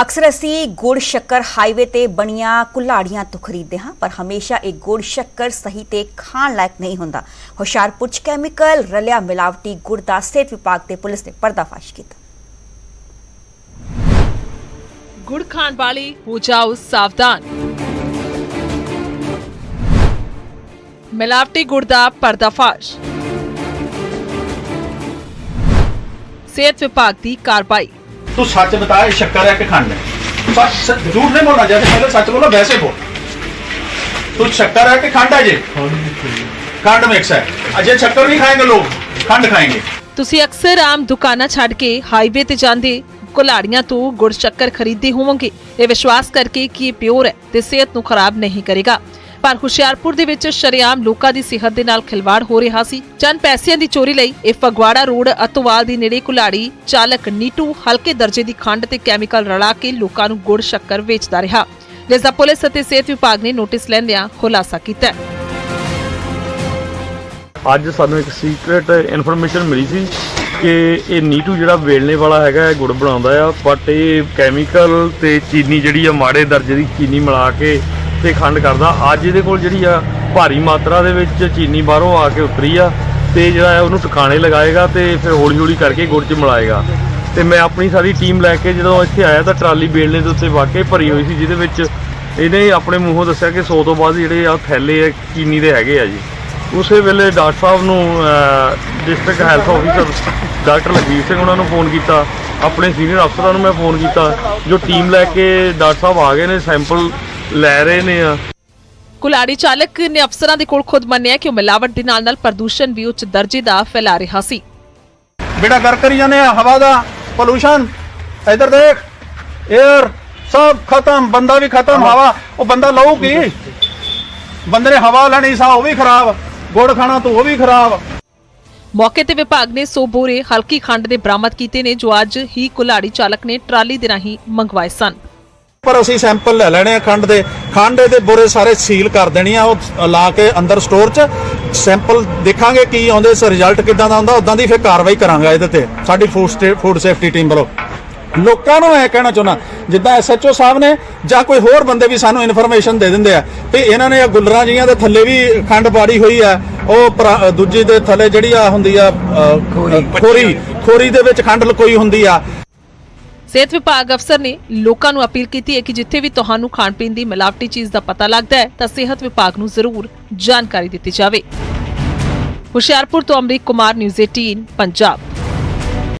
ਅਕਸਰ ਅਸੀਂ ਗੁੜ ਸ਼ੱਕਰ ਹਾਈਵੇ ਤੇ ਬਣੀਆਂ ਕੁੱਲਾੜੀਆਂ ਤੋਂ ਖਰੀਦਦੇ ਹਾਂ, ਪਰ ਹਮੇਸ਼ਾ ਇਹ ਗੁੜ ਸ਼ੱਕਰ ਸਹੀ ਤੇ ਖਾਣ ਲਾਇਕ ਨਹੀਂ ਹੁੰਦਾ। ਹੁਸ਼ਿਆਰਪੁਰ ਚ ਕੈਮੀਕਲ ਰਲਿਆ ਮਿਲਾਵਟੀ ਗੁੜ ਦਾ ਸਿਹਤ ਵਿਭਾਗ ਤੇ ਪੁਲਿਸ ਨੇ ਪਰਦਾਫਾਸ਼ ਕੀਤਾ। ਗੁੜ ਖਾਣ ਵਾਲੇ ਹੋ ਜਾਓ ਸਾਵਧਾਨ। ਮਿਲਾਵਟੀ ਗੁੜ ਦਾ ਪਰਦਾਫਾਸ਼। ਸਿਹਤ ਵਿਭਾਗ ਦੀ ਕਾਰਵਾਈ। तू सच बता ये शक्कर है कि खंड है सच सच- झूठ नहीं बोलना जैसे पहले सच बोलो वैसे बोल तू शक्कर है कि खंड है ये खंड मिक्स है अजय शक्कर नहीं खाएंगे लोग खंड खाएंगे ਤੁਸੀਂ ਅਕਸਰ ਆਮ ਦੁਕਾਨਾਂ ਛੱਡ ਕੇ ਹਾਈਵੇ ਤੇ ਜਾਂਦੇ ਕੁਲਾੜੀਆਂ ਤੋਂ ਗੁੜ ਸ਼ੱਕਰ ਖਰੀਦਦੇ ਹੋਵੋਗੇ ਇਹ ਵਿਸ਼ਵਾਸ ਕਰਕੇ ਕਿ ਇਹ ਪਿਓਰ ਹੈ ਤੇ ਸਿਹਤ ਨੂੰ ਖਰਾਬ ਨਹੀਂ ਕਰੇਗਾ ਪਰ ਹੁਸ਼ਿਆਰਪੁਰ ਦੇ ਵਿੱਚ ਸ਼ਰੇਆਮ ਲੋਕਾਂ ਦੀ ਸਿਹਤ ਦੇ ਨਾਲ ਖਿਲਵਾੜ ਹੋ ਰਿਹਾ ਸੀ। ਚੰਦ ਪੈਸਿਆਂ ਦੀ ਚੋਰੀ ਲਈ ਇਹ ਫਗਵਾੜਾ ਰੋਡ ਅਤਵਾਲ ਦੀ ਨੇੜੇ ਕੁਲਾੜੀ ਚਾਲਕ ਨੀਟੂ ਹਲਕੇ ਦਰਜੇ ਦੀ ਖੰਡ ਤੇ ਕੈਮੀਕਲ ਰਲਾ ਕੇ ਲੋਕਾਂ ਨੂੰ ਗੁੜ ਸ਼ੱਕਰ ਵੇਚਦਾ ਰਿਹਾ। ਜਿਸ ਦਾ ਪੁਲਿਸ ਅਤੇ ਸਿਹਤ ਵਿਭਾਗ ਨੇ ਨੋਟਿਸ ਲੈਂਦਿਆਂ ਖੁਲਾਸਾ ਕੀਤਾ ਹੈ। ਅੱਜ ਸਾਨੂੰ ਇੱਕ ਸੀਕ੍ਰੇਟ ਇਨਫੋਰਮੇਸ਼ਨ ਮਿਲੀ ਸੀ ਕਿ ਇਹ ਨੀਟੂ ਜਿਹੜਾ ਵੇਲਣੇ ਵਾਲਾ ਹੈਗਾ, ਇਹ ਗੁੜ ਬਣਾਉਂਦਾ ਆ ਬਟ ਇਹ ਕੈਮੀਕਲ ਤੇ ਚੀਨੀ ਜਿਹੜੀ ਆ, ਮਾੜੇ ਦਰਜੇ ਦੀ ਚੀਨੀ ਮਿਲਾ ਕੇ ਤੇ ਖੰਡ ਕਰਦਾ। ਅੱਜ ਇਹਦੇ ਕੋਲ ਜਿਹੜੀ ਆ, ਭਾਰੀ ਮਾਤਰਾ ਦੇ ਵਿੱਚ ਚੀਨੀ ਬਾਹਰੋਂ ਆ ਕੇ ਉਤਰੀ ਆ ਤੇ ਜਿਹੜਾ ਹੈ ਉਹਨੂੰ ਟਿਕਾਣੇ ਲਗਾਏਗਾ ਤੇ ਫਿਰ ਹੌਲੀ ਹੌਲੀ ਕਰਕੇ ਗੁੜ 'ਚ ਮਿਲਾਏਗਾ। ਤੇ ਮੈਂ ਆਪਣੀ ਸਾਰੀ ਟੀਮ ਲੈ ਕੇ ਜਦੋਂ ਇੱਥੇ ਆਇਆ ਤਾਂ ਟਰਾਲੀ ਵੇਲਣੇ ਦੇ ਉੱਤੇ ਵਾਕਈ ਭਰੀ ਹੋਈ ਸੀ, ਜਿਹਦੇ ਵਿੱਚ ਇਹਨੇ ਆਪਣੇ ਮੂੰਹੋਂ ਦੱਸਿਆ ਕਿ 100 ਤੋਂ ਬਾਅਦ ਜਿਹੜੇ ਆ ਥੈਲੇ ਆ, ਚੀਨੀ ਦੇ ਹੈਗੇ ਆ ਜੀ। ਉਸੇ ਵੇਲੇ ਡਾਕਟਰ ਸਾਹਿਬ ਨੂੰ district health officer doctor Lakhvir Singh ਉਹਨਾਂ ਨੂੰ ਫੋਨ ਕੀਤਾ। ਆਪਣੇ ਸੀਨੀਅਰ ਅਫਸਰਾਂ ਨੂੰ ਮੈਂ ਫੋਨ ਕੀਤਾ। ਜੋ ਟੀਮ ਲੈ ਕੇ ਡਾਕਟਰ ਸਾਹਿਬ ਆ ਗਏ ਨੇ ਸੈਂਪਲ ਲੈ ਰਹੇ ਨੇ ਆ। ਕੁਲਾੜੀ ਚਾਲਕ ਨੇ ਅਫਸਰਾਂ ਦੇ ਕੋਲ ਖੁਦ ਮੰਨਿਆ ਕਿ ਉਹ ਮਿਲਾਵਟ ਦੇ ਨਾਲ ਨਾਲ ਪ੍ਰਦੂਸ਼ਣ ਵੀ ਉੱਚ ਦਰਜੇ ਦਾ ਫੈਲਾ ਰਿਹਾ ਸੀ। ਬੇੜਾ ਗਰ ਕਰੀ ਜਾਂਦੇ ਆ ਹਵਾ ਦਾ ਪੋਲੂਸ਼ਨ ਇਧਰ ਦੇਖ 에ਅਰ ਸਭ ਖਤਮ ਬੰਦਾ ਵੀ ਖਤਮ ਹਵਾ। ਉਹ ਬੰਦਾ ਲਊ ਕੀ? ਬੰਦੇ ਨੇ ਹਵਾ ਲੈਣੀ ਸਾ ਉਹ ਵੀ ਖਰਾਬ। ਗੁੜ ਖਾਣਾ ਤੂੰ ਉਹ ਵੀ ਖਰਾਬ। ਮੌਕੇ ਤੇ ਵਿਭਾਗ ਨੇ 100 ਬੋਰੇ ਹਲਕੀ ਖੰਡ ਦੇ ਬਰਾਮਦ ਕੀਤੇ ਨੇ ਜੋ ਅੱਜ ਹੀ ਕੁਲਾੜੀ ਚਾਲਕ ਨੇ ਟਰਾਲੀ ਦੇ ਰਾਹੀਂ ਮੰਗਵਾਏ ਸਨ। ਪਰ ਅਸੀਂ ਸੈਂਪਲ ਲੈ ਲੈਣੇ ਆ ਖੰਡ ਦੇ। ਖੰਡ ਦੇ ਬੋਰੇ ਸਾਰੇ ਸੀਲ ਕਰ ਦੇਣੀ ਆ ਉਹ ਲਾ ਕੇ ਅੰਦਰ ਸਟੋਰ 'ਚ। ਸੈਂਪਲ ਦੇਖਾਂਗੇ ਕੀ ਆਉਂਦੇ ਸ ਰਿਜ਼ਲਟ ਕਿੱਦਾਂ ਦਾ ਆਉਂਦਾ ਉਦਾਂ ਦੀ ਫਿਰ ਕਾਰਵਾਈ ਕਰਾਂਗੇ ਇਹਦੇ ਤੇ। ਸਾਡੀ ਫੂਡ ਫੂਡ ਸੇਫਟੀ ਟੀਮ ਵੱਲੋਂ। ਲੋਕਾਂ ਨੂੰ ਇਹ ਕਹਿਣਾ ਚਾਹੁੰਦਾ ਜਿੱਦਾਂ ਐਸਐਚਓ ਸਾਹਿਬ ਨੇ ਜਾਂ ਕੋਈ ਹੋਰ ਬੰਦੇ ਵੀ ਸਾਨੂੰ ਇਨਫੋਰਮੇਸ਼ਨ ਦੇ ਦਿੰਦੇ ਆ ਵੀ ਇਹਨਾਂ ਨੇ ਇਹ ਗੁੱਲਰਾਂ ਜੀਆਂ ਦੇ ਥੱਲੇ ਵੀ ਖੰਡ ਪਾੜੀ ਹੋਈ ਆ ਉਹ ਦੂਜੀ ਦੇ ਥੱਲੇ ਜਿਹੜੀ ਆ ਹੁੰਦੀ ਆ ਖੋਰੀ ਖੋਰੀ ਦੇ ਵਿੱਚ ਖੰਡ ਲਕੋਈ ਹੁੰਦੀ ਆ। ਸਿਹਤ ਵਿਭਾਗ ਅਫਸਰ ਨੇ ਲੋਕਾਂ ਨੂੰ ਅਪੀਲ ਕੀਤੀ ਹੈ ਕਿ ਜਿੱਥੇ ਵੀ ਤੁਹਾਨੂੰ ਖਾਣ ਪੀਣ ਦੀ ਮਿਲਾਵਟੀ ਚੀਜ਼ ਦਾ ਪਤਾ ਲੱਗਦਾ ਹੈ, ਤਾਂ ਸਿਹਤ ਵਿਭਾਗ ਨੂੰ ਜ਼ਰੂਰ ਜਾਣਕਾਰੀ ਦਿੱਤੀ ਜਾਵੇ। ਹੁਸ਼ਿਆਰਪੁਰ ਤੋਂ ਅਮਰੀਕ ਕੁਮਾਰ, ਨਿਊਜ਼ 18 ਪੰਜਾਬ।